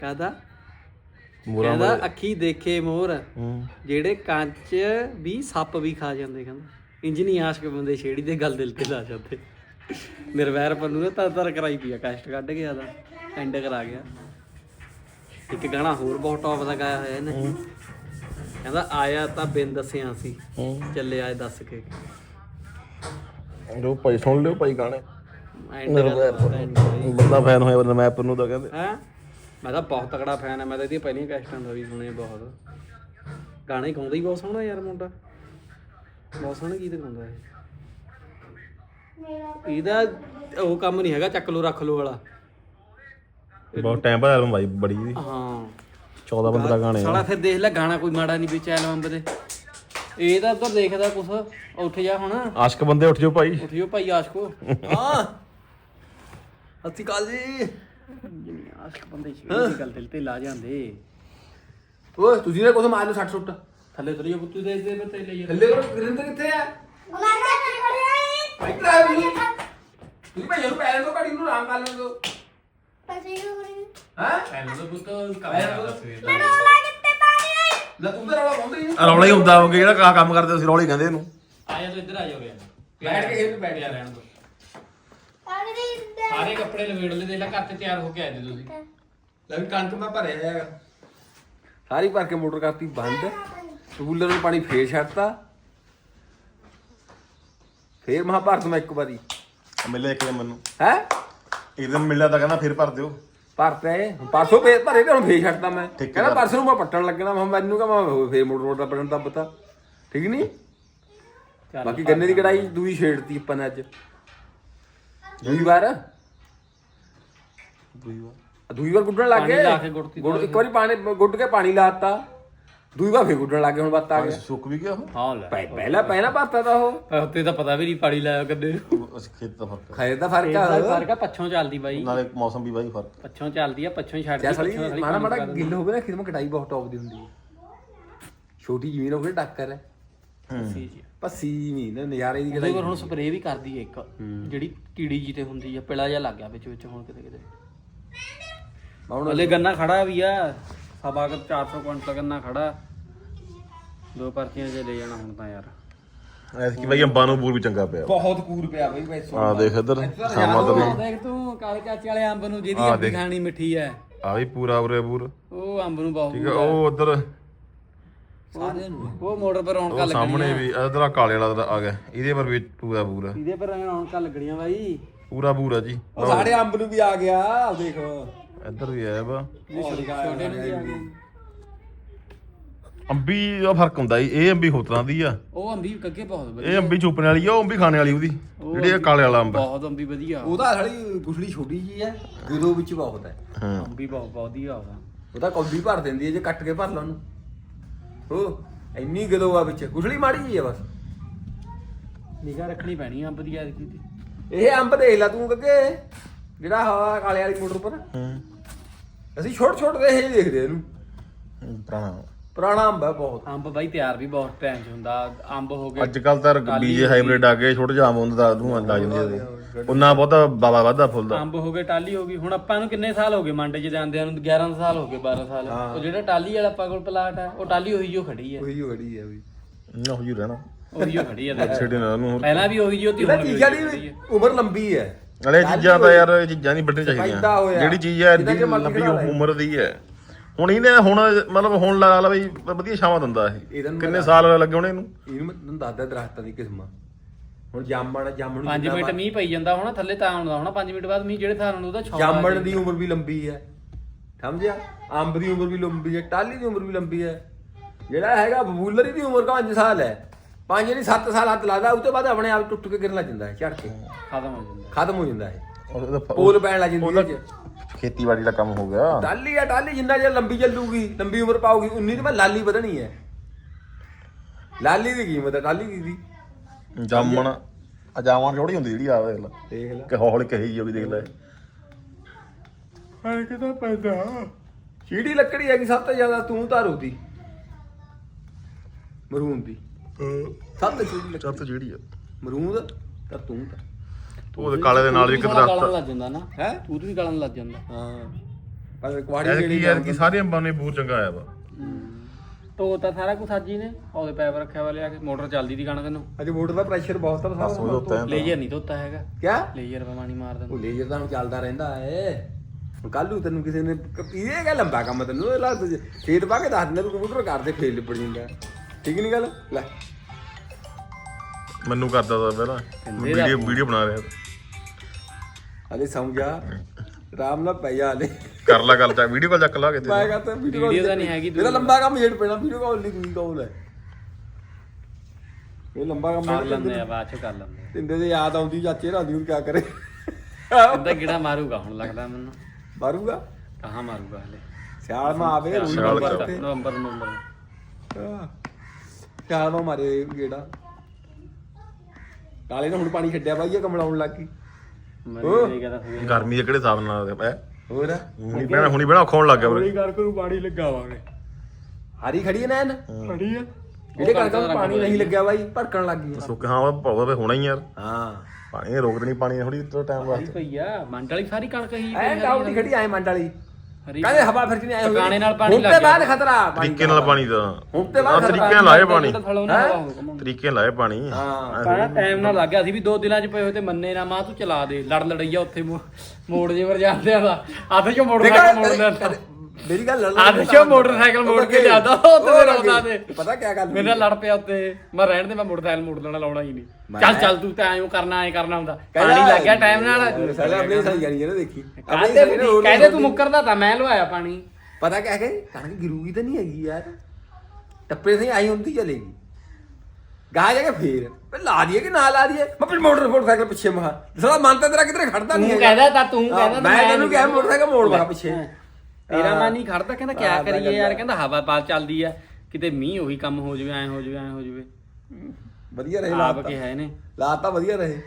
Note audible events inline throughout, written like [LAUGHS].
ਕਾਦਾ ਮੋਰਾ ਕਹਿੰਦਾ ਅੱਖੀ ਦੇਖੇ ਮੋਰ ਜਿਹੜੇ ਕੰਚ ਵੀ ਸੱਪ ਵੀ ਖਾ ਜਾਂਦੇ ਕਹਿੰਦਾ। ਇੰਜ ਨਹੀਂ ਆਸ਼ਕ ਬੰਦੇ ਛੇੜੀ ਦੇ ਗੱਲ ਦਿਲ ਤੇ ਲਾ ਜਾਂਦੇ। ਨਿਰਵੈਰ ਪੰਨੂ ਨੇ ਤਾਂ ਤਰ ਕਰਾਈ ਪਈ ਆ ਕਸ਼ਟ ਕੱਢ ਗਿਆ ਦਾ ਐਂਡ ਕਰਾ ਗਿਆ। ਇੱਕ ਗਾਣਾ ਹੋਰ ਬਹੁਤ ਟੌਪ ਦਾ ਗਾਇਆ ਹੋਇਆ ਇਹਨੇ। ਕਹਿੰਦਾ ਆਇਆ ਤਾਂ ਬਿਨ ਦੱਸਿਆ ਸੀ ਹੂੰ। ਚੱਲੇ ਆਏ ਦੱਸ ਕੇ। ਲੋ ਭਾਈ ਸੁਣ ਲਿਓ ਭਾਈ ਗਾਣੇ। ਐਂਡ ਨਿਰਵੈਰ ਬੰਦਾ ਫੈਨ ਹੋਇਆ ਬੰਦਾ ਮੈਂ ਨੂੰ ਤਾਂ ਕਹਿੰਦੇ। ਹੈ? ਮੈਂ ਤਾਂ ਬਹੁਤ ਤਕੜਾ ਫੈਨ ਆ ਮੈਂ ਤਾਂ ਇਹਦੀਆਂ ਪਹਿਲੀਆਂ ਕੈਸਟਾਂ ਦਾ ਵੀ ਸੁਣੇ ਬਹੁਤ। ਗਾਣੇ ਗਾਉਂਦਾ ਹੀ ਬਹੁਤ ਸੋਹਣਾ ਯਾਰ ਮੁੰਡਾ। ਬਹੁਤ ਸੋਹਣੇ ਗੀਤ ਗਾਉਂਦਾ ਹੈ ਇਹਦਾ ਉਹ ਕੰਮ ਨਹੀਂ ਹੈਗਾ ਚੱਕ ਲੋ ਰੱਖ ਲੋ ਵਾਲਾ। ਬਹੁਤ ਟਾਈਮ ਬਾਅਦ ਐਲਬਮ ਆਈ ਬੜੀ ਦੀ ਹਾਂ। 14 15 ਗਾਣੇ ਸਾਲਾ ਫਿਰ ਦੇਖ ਲੈ ਗਾਣਾ ਕੋਈ ਮਾੜਾ ਨਹੀਂ ਵਿੱਚ ਐਲਬਮ ਦੇ। ਇਹ ਤਾਂ ਉਧਰ ਦੇਖਦਾ ਕੁਛ ਉੱਠ ਜਾ ਹੁਣ। ਆਸ਼ਕ ਬੰਦੇ ਉੱਠ ਜਾਓ ਭਾਈ। ਉੱਠ ਜਾਓ ਭਾਈ ਆਸ਼ਕੋ। [LAUGHS] ਹਾਂ। ਸਤਿ ਸ਼੍ਰੀ ਅਕਾਲ ਜੀ ਆਸ਼ਕ ਬੰਦੇ ਛੇੜੀ ਦੀ ਗੱਲ ਦਿਲ ਤੇ ਲਾ ਜਾਂਦੇ। ਓਏ ਤੁਸੀਂ ਨੇ ਕੁਝ ਮਾਰ ਲਓ 60 ਸੁੱਟ ਥੱਲੇ ਤੁਰਿਓ ਕੁੱਤੂ ਦੇ ਦੇ ਬੱਤੇ ਲਈ ਥੱਲੇ ਕਰੋ ਗਰਿੰਦਰ ਕਿੱਥੇ ਆ। ਇੱਧਰ ਆ ਵੀ। ਤੁਸੀਂ ਭਾਈ ਨੂੰ ਪੈਰਾਂ ਤੋਂ ਘੜੀ ਨੂੰ ਆਰਾਮ ਕਰ ਲੈਣ ਦੋ ਹਾਂ ਪਹਿਲਾਂ ਤਾਂ ਪੁੱਤ ਕੰਮ ਕਰਦਾ ਸਵੇਰ ਲੈ ਤੂੰ ਤਾਂ ਰੌਲਾ ਪਾਉਂਦਾ ਹੀ ਰੌਲਾ ਹੀ ਹੁੰਦਾ ਹੋਗੇ ਜਿਹੜਾ ਕਾ ਕੰਮ ਕਰਦੇ ਸੀ ਰੌਲਾ ਕਹਿੰਦੇ ਇਹਨੂੰ। ਆਇਆ ਤੂੰ ਇੱਧਰ ਆ ਯਾਰ ਬੈਠ ਕੇ ਖੇਡ ਬੈਠ ਜਾ। ਰਹਿਣ ਦੋ। ਸਾਰੇ ਕੱਪੜੇ ਲਵੇੜ ਲੈ ਦੇ ਲੈ ਘਰ ਤੇ ਤਿਆਰ ਹੋ ਕੇ ਆਏ ਜੀ ਤੁਸੀਂ। ਲੈ ਵੀ ਕਣਕ ਮੈਂ ਭਰਿਆ ਹੈਗਾ। ਸਾਰੀ ਭਰ ਕੇ ਮੋਟਰ ਕਰਤੀ ਬੰਦ। ਟੂਲਰ ਨੂੰ ਪਾਣੀ ਫੇਰ ਛੱਡਤਾ। ਫੇਰ ਮਹਾ ਭਰ ਦੂੰ ਮੈਂ ਇੱਕ ਵਾਰੀ। ਮਿਲਿਆ ਇੱਕ ਦਿਨ ਮੈਨੂੰ। ਹੈ? ਇੱਕ ਦਿਨ ਮਿਲਿਆ ਤਾਂ ਕਹਿੰਦਾ ਫਿਰ ਭਰ ਦਿਓ। ਭਰਤਾ ਹੁਣ ਪਰਸੋਂ ਫੇਰ ਭਰੇ ਤੇ ਹੁਣ ਫੇਰ ਛੱਡਤਾ ਮੈਂ। ਠੀਕ ਹੈ। ਕਹਿੰਦਾ ਪਰਸੋਂ ਨੂੰ ਮੈਂ ਪੱਟਣ ਲੱਗਣਾ ਮੈਂ ਮੈਨੂੰ ਕਹਾਂ ਮੈਂ ਫੇਰ ਮੋਟਰ ਮੋਟਰ ਪੱਟਣ ਦਾ ਪਤਾ। ਠੀਕ ਨਹੀਂ ਬਾਕੀ ਗੰਨੇ ਦੀ ਕੜਾਈ ਦੂਈ ਛੇੜਤੀ ਆਪਾਂ ਨੇ ਅੱਜ। ਦੂਈ ਵਾਰ ਦੂਈ ਵਾਰ ਦੂਈ ਵਾਰ ਗੁੱਡਣ ਲੱਗ ਪਾਣੀ ਗਏ ਲਾ ਕੇ ਗੁੱਡਤੀ ਗੁੱਡ ਇੱਕ ਵਾਰੀ ਪਾਣੀ ਗੁੱਡ ਕੇ ਪਾਣੀ ਲਾਤਾ ਦੂਈ ਵਾਰ ਫੇਰ ਗੁੱਡਣ ਲੱਗ ਗਏ ਹੁਣ ਬੱਤ ਆ ਗਿਆ ਸੁੱਕ ਵੀ ਗਿਆ ਉਹ? ਹਾਂ ਲੈ। ਪਹਿ- ਪਹਿਲਾਂ ਪਹਿਲਾਂ ਭਰਤਾ ਤਾਂ ਉਹ। ਉੱਤੇ ਤਾਂ ਪਤਾ ਵੀ ਨਹੀਂ ਪਾਣੀ ਲਾਇਆ ਕਦੇ ਅਸੀਂ ਖੇਤ ਦਾ ਫ਼ਰਕ ਖੈਰ ਦਾ ਫ਼ਰਕ ਇਹਦਾ ਆ ਫ਼ਰਕ ਆ ਪੱਛੋਂ ਚੱਲਦੀ ਬਾਈ। ਨਾਲੇ ਮੌਸਮ ਵੀ ਬਾਈ ਫ਼ਰਕ। ਪੱਛੋਂ ਚੱਲਦੀ ਆ ਪੱਛੋਂ ਹੀ ਛੱਡਦੀ ਪੱਛੋਂ ਮਾੜਾ ਮਾੜਾ ਗਿੱਲ ਹੋਵੇ ਨਾ ਖਿਦਮ ਕਟਾਈ ਬਹੁਤ ਟੌਪ ਦੀ ਹੁੰਦੀ ਹੈ ਛੋਟੀ ਜ਼ਮੀਨ ਹੋਵੇ ਡਾਕਰ ਹੈ। ਦਿੰਦੀ ਜੀ। ਪੱਸੀ ਜ਼ਮੀਨ ਹੈ, ਨਜ਼ਾਰੇ ਦੀ ਪਰ ਹੁਣ ਸਪਰੇਅ ਵੀ ਕਰਦੀ ਹੈ ਇੱਕ ਜਿਹੜੀ ਕੀੜੀ ਜੀ ਤੇ ਹੁੰਦੀ ਆ ਪਿਲਾ ਜਿਹਾ ਲੱਗ ਗਿਆ ਵਿੱਚ ਵਿੱਚ ਹੁਣ ਕਿਤੇ ਕਿਤੇ। ਮੈਂ ਹੁਣ ਹਲੇ ਗੰਨਾ ਖੜਾ ਵੀ ਆ ਸਵਾ ਕੁ 400 ਕੁਇੰਟਲ ਗੰਨਾ ਖੜਾ। ਦੋ ਪਰਚੀਆਂ ਜੇ ਲੈ ਜਾਣਾ ਹੁਣ ਤਾਂ ਯਾਰ। ਐਤਕੀ ਬਾਈ ਅੰਬਾਂ ਨੂੰ ਬੂਰ ਵੀ ਚੰਗਾ ਪਿਆ। ਬਹੁਤ ਕੂਰ ਪਿਆ ਬਈ ਵੈਸੋ ਆ ਦੇਖ ਇੱਧਰ ਸਾਮਾ ਤੋਂ ਦੇਖ ਤੂੰ ਕਾਲੇ ਚਾਚੇ ਵਾਲੇ ਅੰਬ ਨੂੰ ਜਿਹਦੀ ਅੰਬੀ। ਖਾਣੀ ਮਿੱਠੀ ਐ ਆ ਵੀ ਪੂਰਾ ਉਰੇ ਬੂਰ। ਉਹ ਅੰਬ ਨੂੰ ਬਹੁਤ ਠੀਕ ਹੈ ਉਹ ਉਧਰ ਉਹ ਮੋਟਰ ਪਰ ਰੌਣਕਾਂ ਉਹ ਸਾਹਮਣੇ ਲੱਗਣੀਆਂ ਵੀ ਇਧਰ ਆ ਕਾਲੇ ਵਾਲਾ ਆ ਗਿਆ। ਇਹਦੇ ਪਰ ਵੀ ਪੂਰਾ ਹੈ। ਇਹਦੇ ਪਰ ਰੌਣਕਾਂ ਲੱਗਣੀਆਂ ਬਾਈ। ਪੂਰਾ ਹੈ ਜੀ। ਉਹ ਸਾਡੇ ਅੰਬ ਨੂੰ ਵੀ ਆ ਗਿਆ ਆਹ ਦੇਖ ਇੱਧਰ ਵੀ ਆਇਆ ਵਾ। ਛੋਟੇ ਨੂੰ ਵੀ ਆ ਗਏ। ਅੰਬੀ ਦਾ ਫ਼ਰਕ ਹੁੰਦਾ ਜੀ ਇਹ ਅੰਬੀ ਹੋਰ ਤਰ੍ਹਾਂ ਦੀ ਆ। ਉਹ ਅੰਬੀ ਕੱਗੇ ਬਹੁਤ ਵਧੀਆ। ਇਹ ਅੰਬੀ ਚੁੱਪਣੇ ਵਾਲੀ ਆ ਉਹ ਅੰਬੀ ਖਾਣੇ ਵਾਲੀ ਉਹਦੀ ਜਿਹੜੀ ਇਹ ਕਾਲੇ ਵਾਲਾ ਅੰਬ ਬਹੁਤ ਅੰਬੀ ਵਧੀਆ। ਉਹਦਾ ਸਾਲੀ ਗੁਠਲੀ ਛੋਟੀ ਜੀ ਹੈ ਗੁਰੂ ਵਿੱਚ ਬਹੁਤ ਹੈ। ਹਾਂ। ਅੰਬੀ ਬਹੁਤ ਵਧੀਆ ਉਹਦਾ। ਉਹਦਾ ਕੌਡੀ ਭਰ ਦਿੰਦੀ ਹੈ ਜੇ ਕੱਟ ਕੇ ਭਰ ਲਾ ਉਹਨੂੰ। ਹੋ ਇੰਨੀ ਗਲੋ ਆ ਵਿੱਚ। ਗੁਠਲੀ ਮਾੜੀ ਜੀ ਹੈ ਬਸ। ਨਿਗਾ ਰੱਖਣੀ ਪੈਣੀ ਆ ਅੰਬ ਦੀ ਐਤਕੀ ਦੀ ਇਹ ਅੰਬ ਦੇਖ ਲੈ ਤੂੰ ਕੱਗੇ ਜਿਹੜਾ ਹਵਾ ਕਾਲੇ ਵਾਲੀ ਮੋਟਰ ਪਰ ਹੂੰ। ਅਸੀਂ ਛੋਟ ਛੋਟ ਦੇ ਇਹ ਦੇਖਦੇ ਇਹਨੂੰ। ਪੁਰਾਣਾ ਪੁਰਾਣਾ ਅੰਬ ਹੈ ਬਹੁਤ। ਅੰਬ ਬਾਈ ਤਿਆਰ ਵੀ ਬਹੁਤ ਟਾਈਮ ਚ ਹੁੰਦਾ। ਅੰਬ ਹੋ ਗਏ ਅੱਜ ਕੱਲ ਤਾਂ ਬੀਜੇ ਹਾਈਬ੍ਰਿਡ ਆ ਗਏ ਛੋਟੇ ਜਿਹਾ ਆਮ ਹੁੰਦਾ ਧੂਆਂ ਲੱਗ ਜਾਂਦੀ ਉਹਦੇ ਉਹਨਾਂ ਬਹੁਤਾ ਬਾਬਾ ਵਾਧਾ ਫੁੱਲਦਾ ਅੰਬ ਹੋ ਗਏ ਟਾਲੀ ਹੋ ਗਈ। ਹੁਣ ਆਪਾਂ ਨੂੰ ਕਿੰਨੇ ਸਾਲ ਹੋ ਗਏ ਮੰਡੇ ਚ ਜਾਂਦਿਆਂ ਨੂੰ? 11 ਸਾਲ ਹੋ ਗਏ 12 ਸਾਲ। ਉਹ ਜਿਹੜਾ ਟਾਲੀ ਵਾਲਾ ਆਪਾਂ ਕੋਲ ਪਲਾਟ ਹੈ ਉਹ ਟਾਲੀ ਉਹੀ ਜੋ ਖੜੀ ਹੈ ਉਹੀ ਖੜੀ ਹੈ ਵੀ। ਨਾ ਹੋ ਜੂ ਰਹਿਣਾ। ਉਹੀ ਜੋ ਖੜੀ ਹੈ। ਛੇੜੇ ਨਾਲ ਨੂੰ ਪਹਿਲਾਂ ਵੀ ਉਹੀ ਜੋ ਤੀ ਹੁਣ ਵੀ ਉਹੀ ਹੈ। ਉਮਰ ਲੰਬੀ ਹੈ ਅਲੇ ਚੀਜ਼ਾਂ ਤਾਂ ਯਾਰ ਇਹ ਚੀਜ਼ਾਂ ਨਹੀਂ ਪੈਦਾ ਚਾਹੀਦੀਆਂ। ਹੋਇਆ। ਜਿਹੜੀ ਚੀਜ਼ ਹੈ ਐਡੀ ਲੰਬੀ। ਉਮਰ ਦੀ ਹੈ। ਹੁਣ ਇਹਨੇ ਹੁਣ ਮਤਲਬ ਹੁਣ ਲਾ ਲਾ ਬਈ ਵਧੀਆ ਛਾਵਾਂ ਦਿੰਦਾ ਇਹ। ਇਹਦਾ ਨੂੰ ਕਿੰਨੇ ਸਾਲ ਲੱਗੇ ਹੋਣੇ ਇਹਨੂੰ? ਇਹਨੂੰ ਮੈਂ ਤੁਹਾਨੂੰ ਦੱਸਦਾ ਦਰਖਤਾਂ ਦੀ ਕਿਸਮਾਂ। ਹੁਣ ਜਾਮਣ ਜਾਮਣ ਨੂੰ 5 ਜਿੰਨਾ ਮਿੰਟ ਮੀਂਹ ਪਈ ਜਾਂਦਾ ਹੋਣਾ ਥੱਲੇ ਤਾਂ ਆਉਂਦਾ ਹੋਣਾ 5 ਮਿੰਟ ਬਾਅਦ ਮੀਂਹ ਜਿਹੜੇ ਥਾਂ ਨੂੰ ਉਹਦਾ ਛਾਂ ਜਾਮਣ ਦੀ ਉਮਰ ਵੀ ਲੰਬੀ ਹੈ। ਸਮਝਿਆ? ਅੰਬ ਦੀ ਉਮਰ ਵੀ ਲੰਬੀ ਹੈ ਟਾਲੀ ਦੀ ਉਮਰ ਵੀ ਲੰਬੀ ਹੈ। ਜਿਹੜਾ ਹੈਗਾ ਬਬੂਲਰੀ ਦੀ ਉਮਰ 5 ਸਾਲ ਹੈ। 5 ਨਹੀਂ 7 ਸਾਲ ਹੱਥ ਲਾਦਾ ਉਸ ਤੋਂ ਬਾਅਦ ਆਪਣੇ ਆਪ ਟੁੱਟ ਕੇ ਗਿਰਨ ਲੱਗ ਜਾਂਦਾ ਹੈ ਝੜ ਕੇ। ਖਤਮ ਹੋ ਜਾਂਦਾ। ਖਤਮ ਹੋ ਜਾਂਦਾ ਹੈ। ਉਹਦਾ ਫ- ਪੋਲ ਪੈਣ ਲੱਗ ਜਾਂਦੀ ਹੈ ਇਹ 'ਚ। ਖੇਤੀਬਾੜੀ ਦਾ ਕੰਮ ਹੋ ਗਿਆ। ਟਾਲੀ ਆ ਟਾਲੀ ਜਿੰਨਾ ਜੇ ਲੰਬੀ ਚੱਲੂਗੀ ਲੰਬੀ ਉਮਰ ਪਾਉਗੀ ਉਨੀ ਤੇ ਮੈਂ ਲਾਲੀ ਵਧਣੀ ਹੈ। ਲਾਲੀ ਦੀ ਕੀਮਤ ਹੈ ਟਾਲੀ ਦੀ ਦੀ। ਜਾਮਣ ਆ ਜਾਮਣ ਥੋੜੀ ਹੁੰਦੀ ਜਿਹੜੀ ਆ ਦੇਖ ਲੈ। ਦੇਖ ਲੈ। ਕਿ ਹੌਲੀ ਕਹੀ ਜੀ ਉਹ ਵੀ ਦੇਖ ਲੈ। ਹਾਂ ਕਿਦਾ ਪੈਦਾ? ਚੀੜੀ ਲੱਕੜੀ ਹੈਗੀ ਸਭ ਤੋਂ ਜ਼ਿਆਦਾ ਤੂੰ ਧਾਰੂ ਦੀ। ਮਰੂਨ ਦੀ। ਸਭ ਤੋਂ ਚੀੜੀ ਲੱਕੜੀ। ਚੱਤ ਜਿਹੜੀ ਆ। ਮਰੂਨ ਤਾਂ ਤੂੰ ਤਾਂ। ਉਹਦੇ ਕਾਲੇ ਦੇ ਨਾਲ ਵੀ ਇੱਕ ਗਲਣ ਦਰਖਤ ਲੱਗ ਜਾਂਦਾ ਨਾ। ਹੈ? ਤੂੰ ਵੀ ਗਲਣ ਲੱਗ ਜਾਂਦਾ। ਹਾਂ। ਪਰ ਕੁਆੜੀ ਐ ਜਿਹੜੀ ਕੀ ਯਾਰ ਕੀ ਸਾਰੇ ਅੰਬਾਂ ਨੇ ਬੂਰ ਚੰਗਾ ਆਇਆ ਵਾ। ਤਾਂ ਸਾਰਾ ਕੁਝ ਹੀ ਨੇ। ਉਹਦੇ ਪੈਪ ਰੱਖਿਆ ਵਾ ਲਿਆ ਕੇ ਮੋਟਰ ਚੱਲਦੀ ਦੀ ਕਣਕ ਨੂੰ। ਅੱਜ ਮੋਟਰ ਦਾ ਪ੍ਰੈਸ਼ਰ ਬਹੁਤ ਆ ਉਹ ਉੱਤੇ ਲੇਜ਼ਰ ਨਹੀਂ ਧੋਤਾ ਹੈਗਾ। ਕਿਆ? ਲੇਜ਼ਰ ਪਵਾਣੀ ਮਾਰ ਉਹ ਦਿੰਦਾ ਲੇਜ਼ਰ ਤਾਂ ਹੁਣ ਚੱਲਦਾ ਰਹਿੰਦਾ ਏ ਕੱਲ ਤੈਨੂੰ ਕਿਸੇ ਨੇ ਇਹ ਗੱਲ ਲੰਬਾ ਕੰਮ ਤੈਨੂੰ ਇਹ ਲਾ ਖੇਤ ਪਾ ਕੇ ਦੱਸ ਦਿੰਦਾ ਤੂੰ ਕੰਪਿਊਟਰ ਕਰਦੇ ਫੇਲ ਲਿਪੜ ਜਾਂਦਾ। ਠੀਕ ਨਹੀਂ ਗੱਲ? ਲੈ। ਮੈਨੂੰ ਕਰਦਾ ਤਾ ਪਹਿਲਾਂ। ਵੀਡੀਓ ਵੀਡੀਓ ਬਣਾ ਰਿਹਾ। ਤਾ। ਹਲੇ ਸੌਂ ਜਾ ਆਰਾਮ ਨਾਲ ਪੈ ਜਾ ਹਲੇ। ਕਰ ਲਾ ਗੱਲ ਚਾ ਵੀਡੀਓ ਕਾਲ ਚੱਕ ਲਾ ਕੇ ਤੇ ਮੈਂ ਕਹਤਾ ਵੀਡੀਓ Video ਤਾਂ ਨਹੀਂ ਹੈਗੀ, ਇਹਦਾ ਲੰਬਾ ਕੰਮ ਜੇੜ ਪੈਣਾ ਵੀਡੀਓ ਕਾਲ ਨਹੀਂ ਦੂਈ ਕਾਲ ਹੈ। ਇਹ ਲੰਬਾ ਕੰਮ ਕਰ ਲੈਂਦੇ ਆ ਬਾਅਦ ਚ ਕਰ ਲੈਂਦੇ ਆ। ਤਿੰਦੇ ਦੇ ਯਾਦ ਆਉਂਦੀ ਚਾਚੇ ਰਾਦੀ ਹੁਣ ਕੀ ਕਰੇ। ਕਹਿੰਦਾ ਗਿੜਾ ਮਾਰੂਗਾ ਹੁਣ ਲੱਗਦਾ ਮੈਨੂੰ। ਮਾਰੂਗਾ? ਕਹਾਂ ਮਾਰੂਗਾ ਹਲੇ। ਸਿਆਲ ਮਾ ਆਵੇ ਰੋਈ ਸਿਆਲ ਨੰਬਰ। ਤੇ। ਨਵੰਬਰ ਨਵੰਬਰ ਆਹ, ਸਿਆਲ ਮਾ ਮਾਰੇ ਗੇੜਾ। ਕਾਲੇ ਨੇ ਹੁਣ ਪਾਣੀ ਛੱਡਿਆ ਬਾਈ ਇਹ ਕਮਲਾਉਣ ਲੱਗ ਗਈ। ਮੈਨੂੰ ਨਹੀਂ ਕਹਦਾ ਹੋਵੇ। ਗਰਮੀ ਦੇ ਕਿਹੜੇ ਹਿਸਾਬ ਨਾਲ ਹੈ? ਹੋਰ? ਹੁਣੀ ਬਹਿਣਾ ਹੁਣੀ ਬਹਿਣਾ ਔਖਾ ਹੋਣ ਲੱਗ ਗਿਆ ਵੀਰੇ ਕਰਕੇ ਨੂੰ ਪਾਣੀ ਲਗਾਵਾਂਗੇ ਹਾਰੀ ਖੜੀ ਹੈ ਨਾ ਐਨ ਖੜੀ ਆ। ਜਿਹੜੇ ਕਣਕਾਂ ਨੂੰ ਪਾਣੀ ਨਹੀਂ ਲੱਗਿਆ ਬਾਈ ਭੜਕਣ ਲੱਗ ਗਈ। ਸੁੱਕ ਹਾਂ ਉਹ ਪਾਉਦਾ ਫੇ ਹੋਣਾ ਹੀ ਯਾਰ। ਹਾਂ। ਪਾਣੀ ਨੇ ਰੋਕ ਦੇਣੀ ਪਾਣੀ ਥੋੜੀ ਟਾਈਮ ਵਾਸਤੇ। ਪਈ ਆ। ਮੰਡ ਵਾਲੀ ਸਾਰੀ ਕਣਕ ਹੀ ਐ ਡਾਊਨ ਦੀ ਖੜੀ ਆਏ ਮੰਡ ਵਾਲੀ। ਕਹਿੰਦੇ ਹਵਾ ਫਿਰ ਨਹੀਂ ਆਏ ਹੋਏ? ਟਿਕਾਣੇ ਨਾਲ ਪਾਣੀ ਹੁਣ ਤੇ ਲੱਗ ਬਾਅਦ। ਖਤਰਾ ਪਾਣੀ ਤਰੀਕੇ ਨਾਲ ਪਾਣੀ ਦਾ। ਹੁਣ ਤੇ ਆਹ ਬਾਅਦ ਤਰੀਕੇ ਖਤਰਾ। ਨਾਲ ਲਾਏ ਪਾਣੀ ਤਰੀਕੇ ਨਾਲ ਲਾਏ ਪਾਣੀ। ਹਾਂ। ਪਾਣਾ ਟਾਈਮ ਨਾਲ ਲੱਗ ਗਿਆ ਸੀ ਵੀ ਦੋ ਦਿਨਾਂ ਚ ਪਏ ਹੋਏ ਤੇ ਮੰਨੇ ਨਾ ਮਾਂ ਤੂੰ ਚਲਾ ਦੇ। ਲੜ ਲੜਈਆ ਉੱਥੇ ਮੋ- ਮੋੜ ਜੇ ਵਰ ਜਾਂਦੇ ਆ ਦਾ ਆਦੇ ਚੋਂ ਮੋੜ ਮੇਰੀ ਗੱਲ ਲੜ ਆਦੇ ਚੋਂ ਮੋਟਰਸਾਈਕਲ ਮੋੜ ਕੇ ਜਾਂਦਾ ਉੱਥੇ ਤੇ ਰੋਦਾ ਤੇ ਪਤਾ ਕੀ ਗੱਲ ਮੇਰੇ ਨਾਲ ਲੜ ਪਿਆ ਉੱਤੇ। ਮੈਂ ਰਹਿਣ ਦੇ ਮੈਂ ਮੋਟਰਸਾਈਕਲ ਮੋੜ ਲੈਣਾ ਲਾਉਣਾ ਹੀ ਨਹੀਂ। ਚੱਲ ਚੱਲ ਤੂੰ ਤਾਂ ਐਂ ਕਰਨਾ ਐਂ ਕਰਨਾ ਹੁੰਦਾ। ਪਾਣੀ ਲੱਗ ਗਿਆ ਟਾਈਮ ਨਾਲ। ਸਾਲੇ ਆਪਣੇ ਸਹੀ ਜਾਨੀ ਜਿਹੜੇ ਦੇਖੀ। ਕਹਿੰਦੇ ਕਹਿੰਦੇ ਤੂੰ ਮੁੱਕਰਦਾ ਤਾਂ ਮੈਂ ਲਵਾਇਆ ਪਾਣੀ। ਪਤਾ ਕਿਆ ਕਹੇ? ਕਣਕ ਗਿਰੂਗੀ ਤਾਂ ਨਹੀਂ ਹੈਗੀ ਯਾਰ। ਟੱਪੇ ਸਹੀ ਆਈ ਹੁੰਦੀ ਚਲੇਗੀ। ਗਾ ਜਾ ਕੇ ਫੇਰ। ਫਿਰ ਲਾ ਦਈਏ ਕਿ ਨਾ ਲਾ ਦਈਏ? ਮੈਂ ਫਿਰ ਮੋਟਰ ਮੋਟਰਸਾਈਕਲ ਪਿੱਛੇ ਮਹਾ ਸਾਲਾ ਮਨ ਤਾਂ ਤੇਰਾ ਕਿਧਰੇ ਖੜਦਾ ਨਹੀਂ ਤੂੰ ਹੈਗਾ। ਕਹਿੰਦਾ ਤਾਂ ਤੂੰ ਹਾਂ, ਕਹਿੰਦਾ ਮੈਂ ਤੈਨੂੰ ਕਿਹਾ ਮੋਟਰਸਾਈਕਲ ਮੋੜ ਮਹਾ ਪਿੱਛੇ। ਤੇਰਾ ਮਨ ਨਹੀਂ ਖੜਦਾ ਕਹਿੰਦਾ ਕਿਆ ਕਰੀਏ ਯਾਰ ਕਹਿੰਦਾ। ਹਵਾ ਬਾਤ ਚੱਲਦੀ ਆ ਕਿਤੇ ਮੀਂਹ ਉਹੀ ਕੰਮ ਹੋ ਜਾਵੇ ਐ ਹੋ ਜਾਵੇ ਐ ਹੋ ਜਾਵੇ। ਵਧੀਆ ਰਹੇ ਆਪ ਲਾਤ। ਕੇ ਹੈ ਨੇ ਲਾਤ ਤਾਂ ਵਧੀਆ ਰਹੇ।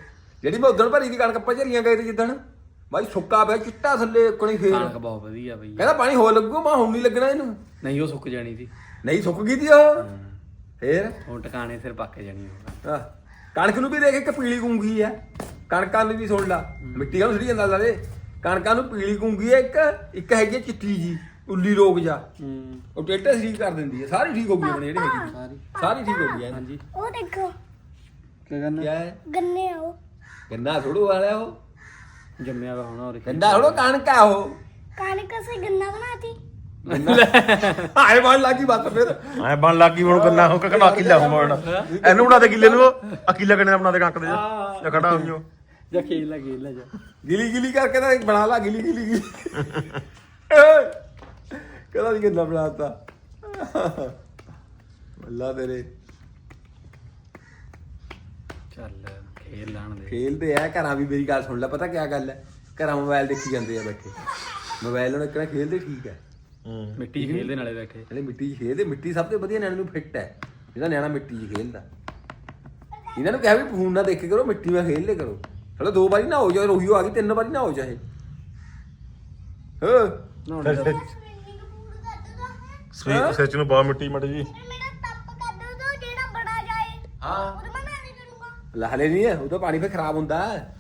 ਜਿਹੜੀ ਮੈਂ ਉਦੋਂ ਭਰੀ ਦੀ ਕਣਕ ਆਪਾਂ ਝਰੀਆਂ ਗਏ ਤੇ ਜਿੱਦਣ ਬਾਈ ਸੁੱਕਾ ਪਿਆ ਚਿੱਟਾ ਥੱਲੇ ਕੋਣੀ ਫੇਰ। ਕਣਕ ਬਹੁਤ ਵਧੀਆ ਬਈ। ਕਹਿੰਦਾ ਪਾਣੀ ਹੋ ਲੱਗੂਗਾ ਮੈਂ ਹੁਣ ਨਹੀਂ ਲੱਗਣਾ ਇਹਨੂੰ। ਨਹੀਂ ਉਹ ਸੁੱਕ ਜਾਣੀ ਸੀ। ਨਹੀਂ ਸੁੱਕ ਗਈ ਤੀ ਉਹ। ਫੇਰ? ਹੁਣ ਟਿਕਾਣੇ ਸਿਰ ਪੱਕ ਜਾਣੀ ਆਹ, ਕਣਕ ਨੂੰ ਵੀ ਦੇਖ ਇੱਕ ਪੀਲੀ ਗੁੰਗੀ ਆ। ਕਣਕਾਂ ਨੂੰ ਵੀ ਸੁਣ ਲਾ ਮਿੱਟੀ ਨੂੰ ਸੜੀ ਜਾਂਦਾ ਲਾਲੇ ਕਣਕਾਂ ਨੂੰ ਪੀਲੀ ਗੁੰਗੀ ਆ ਇੱਕ ਇੱਕ ਹੈਗੀ ਆ ਚਿੱਟੀ ਜੀ ਉੱਲੀ ਰੋਗ ਜਾ ਹੂੰ। ਉਹ ਟੇਟਾ ਠੀਕ ਕਰ ਦਿੰਦੀ ਹੈ ਸਾਰੀ ਠੀਕ ਹੋ ਗਈ ਆਪਣੀ ਜਿਹੜੀ ਹੈਗੀ। ਸਾਰੀ। ਸਾਰੀ ਠੀਕ ਹੋ ਗਈ ਹੈ। ਹਾਂਜੀ। ਉਹ ਦੇਖੋ। ਕੀ ਕਰਨਾ ਕੀ ਹੈ? ਗੰਨੇ ਆ ਉਹ। ਗੰਨਾ ਥੋੜੋ ਵਾਲਾ ਉਹ। ਜੰਮਿਆ ਵਾ ਹੁਣ ਔਰ ਗੰਨਾ ਥੋੜੋ ਕਣਕ ਆ ਉਹ। ਕਣਕ ਸੇ ਗੰਨਾ ਬਣਾਤੀ। ਆਏ ਬਣ ਲੱਗੀ ਬਾਤ ਫਿਰ। ਐ ਬਣ ਲੱਗੀ ਹੁਣ ਕੰਨਾ ਹੋ ਕੇ ਕਨਾ ਕਿੱਲਾ ਹੋਣਾ। ਇਹਨੂੰ ਬਣਾ ਦੇ ਕਿੱਲੇ ਨੂੰ ਅਕੀਲਾ ਕਿੰਨੇ ਦਾ ਬਣਾ ਦੇ ਕਣਕ ਦੇ ਜਾਂ ਖੜਾ ਹੋਈਓ ਜਾ ਖੇਲ ਲੈ ਖੇਲ ਲੈ ਜਾ। ਗਿਲੀ ਗਿਲੀ ਕਰਕੇ ਤਾਂ ਬਣਾ ਲਾ ਗਿਲੀ ਗਿਲੀ ਗਿਲੀ। ਕਦਾ ਨਹੀਂ ਗੰਨਾ ਬਣਾਤਾ। ਅੱਲਾ ਤੇਰੇ। ਚੱਲ ਖੇਲ ਲਾਣ ਦੇ। ਖੇਲਦੇ ਆ ਘਰਾਂ ਵੀ ਮੇਰੀ ਗੱਲ ਸੁਣ ਲੈ ਪਤਾ ਕੀ ਗੱਲ ਹੈ? ਘਰਾਂ ਮੋਬਾਈਲ ਦੇਖੀ ਜਾਂਦੇ ਆ ਬੈਠੇ। ਮੋਬਾਈਲ ਨਾਲ ਕਿਹੜਾ ਖੇਲਦੇ ਠੀਕ ਹੈ। ਮਿੱਟੀ 'ਚ ਖੇਲਦੇ ਨਾਲੇ ਬੈਠੇ। ਜਿਹੜੇ ਮਿੱਟੀ 'ਚ ਖੇਲਦੇ ਮਿੱਟੀ ਸਭ ਤੋਂ ਵਧੀਆ ਨਿਆਣੇ ਨੂੰ ਫਿੱਟ ਹੈ। ਜਿਹੜਾ ਨਿਆਣਾ ਮਿੱਟੀ 'ਚ ਖੇਲਦਾ। ਇਹਨਾਂ ਨੂੰ ਕਿਹਾ ਵੀ ਫੋਨ ਨਾ ਦੇਖੇ ਕਰੋ ਮਿੱਟੀ 'ਮਾ ਖੇਲ ਲੈ ਕਰੋ। ਚਲੋ ਦੋ ਵਾਰੀ ਨਾ ਹੋ ਜਾਏ ਰੋਹੀਓ ਆ ਗਈ ਤਿੰਨ ਵਾਰੀ ਨਾ ਹੋ ਜਾਏ। ਹਾਂ? ਸਵੀ ਸੱਚ। ਨੂੰ ਪਾ ਮਿੱਟੀ ਮਟ ਜੀ। ਮੇਰਾ ਟੱਪ ਕਰ ਦੋ ਤਾਂ ਜਿਹੜਾ ਬੜਾ ਜਾਏ। ਹਾਂ। ਉਹਦੇ ਮੈਂ ਨਹੀਂ ਕਰੂੰਗਾ ਲਾਹਲੇ ਨਹੀਂ ਹੈ ਉਹਦਾ ਪਾਣੀ ਫੇ ਖਰਾਬ ਹੁੰਦਾ। ਹੈ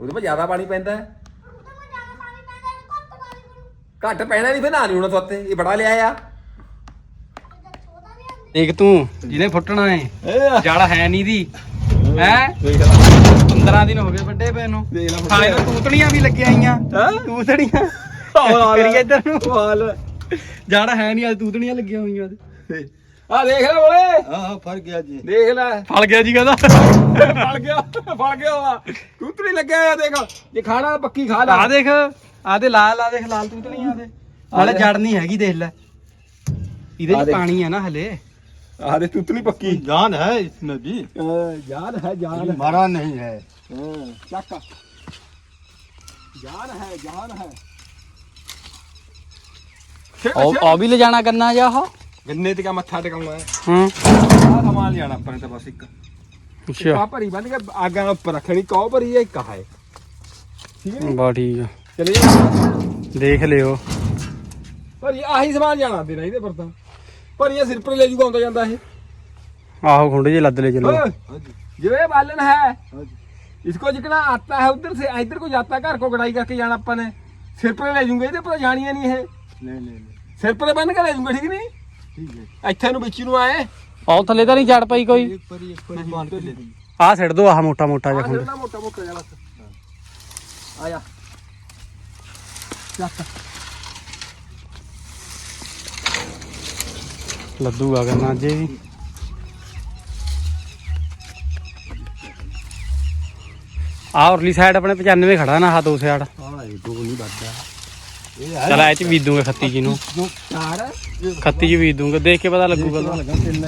ਉਹਦਾ 'ਮਾ ਜ਼ਿਆਦਾ ਪਾਣੀ ਪੈਂਦਾ ਹੈ ਘੱਟ ਪਾਣੀ ਨਹੀਂ ਫੇ ਨਾ ਨਹੀਂ ਹੋਣਾ ਤੁਹਾਤੇ ਇਹ ਬੜਾ ਲਿਆ ਆ ਦੇਖ ਤੂੰ ਜਿਹਨੇ ਫੁੱਟਣਾ ਏ ਜੜ ਹੈ ਨਹੀਂ ਦੀ। ਹੈ? ਦੇਖ ਲੈ 15 ਦਿਨ ਹੋ ਗਏ ਵੱਡੇ ਪਏ ਨੂੰ। ਦੇਖ ਲੈ ਸਾਲੇ ਨੂੰ ਤੂਤੜੀਆਂ ਵੀ ਲੱਗੀਆਂ ਆਈਆਂ। ਤੂਤੜੀਆਂ। ਕਰੀ ਇੱਧਰ ਨੂੰ। ਹਾਲ ਜੜ ਹੈ ਨਹੀਂ ਅੱਜ ਤੂਤੜੀਆਂ ਲੱਗੀਆਂ ਹੋਈਆਂ ਆ ਦੇਖ ਲੈ ਆਹ ਫੜ ਗਿਆ ਜੀ। ਦੇਖ ਲੈ। ਫਲ ਗਿਆ ਜੀ ਕਹਿੰਦਾ। ਫੜ ਗਿਆ ਫੜ ਗਿਆ ਵਾ। ਲੱਗਿਆ ਹੋਇਆ ਦੇਖ। ਜੇ ਖਾਣਾ ਪੱਕੀ ਖਾ ਲੈ। ਆ ਦੇਖ ਆ ਤੇ ਲਾਲ ਆ ਦੇਖ ਲਾਲ ਤੂਤੜੀਆਂ ਦੇ। ਨਾਲੇ ਜੜ ਨਹੀਂ ਹੈਗੀ ਦੇਖ ਲੈ। ਇਹਦੇ ਆ ਚ। ਪਾਣੀ ਆ ਨਾ ਹਲੇ। ਆ ਦੇ ਤੂਤਲੀ ਪੱਕੀ जान है इसमें भी ਜਾਨ ਹੈ ਜਾਨ ਹੈ मरा नहीं है ਚੱਕ ਜਾਨ ਹੈ ਜਾਨ ਹੈ और और भी ले जाना करना जा हो ਗੰਨੇ ਤੇ ਕਾ ਮੱਥਾ ਟਿਕਾਉਣਾ ਹੈ हम्म ਆ ਸਮਾਨ ਲਿਆਣਾ ਆਪਾਂ ਨੇ ਤਾਂ ਬਸ ਇੱਕ अच्छा ਆ ਭਰੀ ਬੰਦ ਕੇ ਆਗਾਂ ਉੱਪਰ ਰੱਖਣੀ ਕੋ ਭਰੀ ਹੈ ਇੱਕ ਹੈ ਠੀਕ ਹੈ बा ठीक है ਚਲੇ ਜਾ देख लियो ਭਰੀ ਆਹੀ ਸਮਾਨ ਜਾਣਾ ਤੇਰਾ ਇਹਦੇ ਪਰ ਤਾਂ ਭਰੀਆਂ ਸਿਰ ਪਰ ਲੈ ਜੂਗਾ ਆਉਂਦਾ ਜਾਂਦਾ ਇਹ आहो खुंडे जे लद ले चलो जो ये बालन है इसको जितना आता है उधर से इधर को जाता है घर को गड़ाई करके जाना अपन ने ਸਿਰ ਪਰ ਲੈ ਜੂੰਗਾ ਇਹਦੇ ਪਰ ਜਾਣੀਆਂ ਨਹੀਂ ਇਹ ਨਹੀਂ ਨਹੀਂ ਸਿਰ ਪਰ ਬੰਨ ਕੇ ਲੈ ਜੂੰਗਾ ਠੀਕ ਨਹੀਂ ਠੀਕ ਹੈ ਇੱਥੇ ਨੂੰ ਵਿੱਚ ਨੂੰ ਆਏ ਆਹ ਥੱਲੇ ਤਾਂ ਨਹੀਂ ਚੜ ਪਈ ਕੋਈ ਇੱਕ ਵਾਰੀ ਇੱਕ ਵਾਰੀ ਮਾਰ ਕੇ ਲੈ ਦੀ ਆਹ ਛੱਡ ਦੋ ਆਹ ਮੋਟਾ ਮੋਟਾ ਜਿਹਾ ਖੁੰਡ ਜਿਹੜਾ ਮੋਟਾ ਮੋਟਾ ਜਿਹਾ ਬਸ ਆ ਜਾ ਚੱਕ ਲੱਦੂ ਆ ਕਰਨਾ ਜੇ। ਵੀ ਆਹ ਉਰਲੀ ਸਾਈਡ ਆਪਣੇ 95 ਖੜਾ ਨਾ ਆਹ ਦੋ ਸਾਈਡ ਹਾਂ ਇਹ ਦੋ ਨਹੀਂ ਵੱਧਦਾ ਚਲ ਐ ਚ ਬੀਜ ਦੂੰਗੇ ਖੱਤੀ ਜੀ ਨੂੰ। ਜੋ ਚਾਰ ਹੈ ਖੱਤੀ ਜੀ ਬੀਜ ਦੂੰਗੇ ਦੇਖ ਕੇ ਪਤਾ ਲੱਗੂਗਾ ਲੱਗਾ ਤਿੰਨ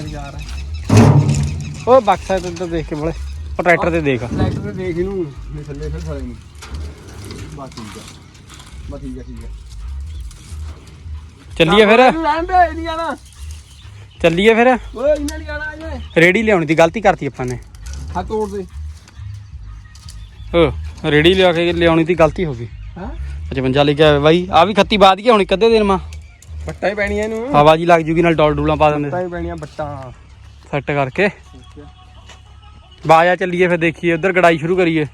ਉਹ ਬਕਸਾ ਤੇ ਇੱਧਰ ਦੇਖ ਕੇ ਬੋਲੇ ਟਰੈਕਟਰ ਤੇ ਦੇਖ। ਟਰੈਕਟਰ ਤੇ ਦੇਖ ਇਹਨੂੰ ਇਹ ਥੱਲੇ ਫਿਰ ਥੱਲੇ ਨੂੰ। ਬਸ ਠੀਕ ਹੈ ਬਸ ਠੀਕ ਹੈ ਚੱਲੀਏ ਫਿਰ। ਦੇ ਇਹ ਨਹੀਂ ਆਣਾ ਚੱਲੀਏ ਫਿਰ? ਓਏ ਇਹਨਾਂ ਨਹੀਂ ਆਣਾ ਇਹਨੇ। ਰੇੜੀ ਲਿਆਉਣੀ ਦੀ ਗਲਤੀ ਕਰਤੀ ਆਪਾਂ ਨੇ। ਹੱਥ ਤੋੜ ਦੇ। ਉਹ ਰੇੜੀ ਲਿਆ ਕੇ ਲਿਆਉਣੀ ਦੀ ਗਲਤੀ ਹੋ ਗਈ। ਹਾਂ? 55 ਲਿਖਿਆ ਹੋਇਆ ਬਾਈ ਆ ਵੀ ਖੱਤੀ ਬਾਦ ਗਿਆ ਹੁਣ ਇੱਕ ਅੱਧੇ ਦਿਨ ਮਾ। ਬੱਟਾਂ ਹੀ ਪੈਣੀਆਂ ਇਹਨੂੰ। ਹਵਾ ਜੀ ਲੱਗ ਜੂਗੀ ਨਾਲ ਡੋਲ ਡੂਲਾਂ ਪਾ ਦਿੰਦੇ। ਬੱਟਾਂ ਹੀ ਪੈਣੀਆਂ ਬੱਟਾਂ ਸੈੱਟ ਕਰਕੇ। ਬਾਜਾ ਚੱਲੀਏ ਫਿਰ ਦੇਖੀਏ ਉਧਰ ਗੜਾਈ ਸ਼ੁਰੂ ਕਰੀਏ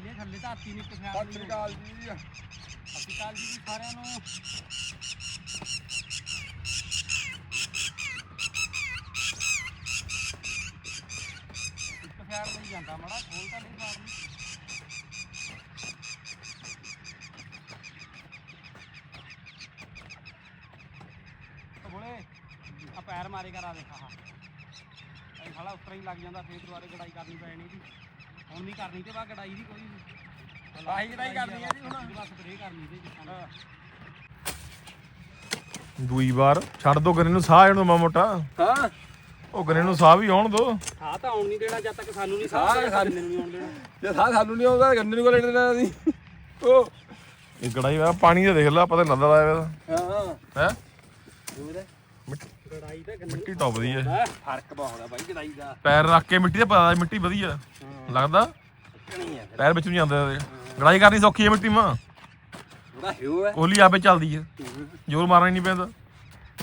ਸਤਿ ਸ੍ਰੀ ਅਕਾਲ ਜੀ ਜੀ ਸਾਰਿਆਂ ਨੂੰ ਇੱਕ ਫੈਰ ਲਈ ਜਾਂਦਾ ਮੜਾ ਖੋਲ ਤਾਂ ਨਹੀਂ ਮਾਰਨੀ ਬੋਲੇ ਆ ਪੈਰ ਮਾਰੇ ਕਰਾ ਦੇਖਾ ਹਾਂ ਇਹ ਸਾਲਾ ਉੱਤਰ ਹੀ ਲੱਗ ਜਾਂਦਾ ਫੇਰ ਦੁਬਾਰੇ ਗੜਾਈ ਕਰਨੀ ਪੈਣੀ ਦੀ ਹੁਣ ਨਹੀਂ ਕਰਨੀ ਤੇ ਬਾ ਗੜਾਈ ਦੀ ਕੋਈ ਆਹੀ ਗੜਾਈ ਕਰਨੀ ਹੈ ਜੀ ਹੁਣ। ਬਸ ਸਪਰੇਅ ਕਰਨੀ ਤੇ ਜਿੱਦਾਂ ਦੂਈ ਵਾਰ ਛੱਡ ਦੋ ਗਰੇ ਨੂੰ ਸਾਹ ਆਉਣ ਮਾ ਮੋਟਾ। ਹਾਂ। ਉਹ ਗਰੇ ਨੂੰ ਸਾਹ ਵੀ ਆਉਣ ਦੋ। ਆ ਤਾਂ ਆਉਣ ਨਹੀਂ ਦੇਣਾ ਜਦ ਤੱਕ ਸਾਨੂੰ ਨਹੀਂ ਸਾਹ ਸਾਹ ਸਾਨੂੰ- ਨੂੰ ਨਹੀਂ ਆਉਣ ਦੇਣਾ। ਜੇ ਸਾਹ ਸਾਨੂੰ ਨਹੀਂ ਆਉਂਦਾ ਗੰਨੇ ਨੂੰ ਕੋ ਲੈਣ ਦੇਣਾ ਅਸੀਂ। ਉਹ। ਇਹ ਕੜਾਈ ਵਾ ਪਾਣੀ ਦਾ ਦੇਖ ਲੈ ਪਤਾ ਨੀ ਲੱਗਦਾ ਇਹਦਾ ਹਾਂ। ਹੈ? ਗੜਾਈ ਤਾਂ ਗੰਨੇ ਮਿੱਟੀ ਟੌਪ ਦੀ ਹੈ ਫ਼ਰਕ ਬਹੁਤ ਆ ਬਾਈ ਗੜਾਈ ਦਾ। ਪੈਰ ਰੱਖ ਕੇ ਮਿੱਟੀ ਦਾ ਪਤਾ ਮਿੱਟੀ ਵਧੀਆ। ਲੱਗਦਾ? ਪੈਰ ਵਿੱਚ ਨਹੀਂ ਆਉਂਦੇ ਇਹਦੇ। ਗੜਾਈ ਕਰਨੀ ਸੌਖੀ ਹੈ ਮਿੱਟੀ ਮਾਂ। ਉਹਦਾ ਹਿਓ ਹੈ। ਕੋਹਲੀ ਆਪੇ ਚੱਲਦੀ ਹੈ ਜ਼ੋਰ ਮਾਰਨਾ ਹੀ ਨਹੀਂ ਪੈਂਦਾ।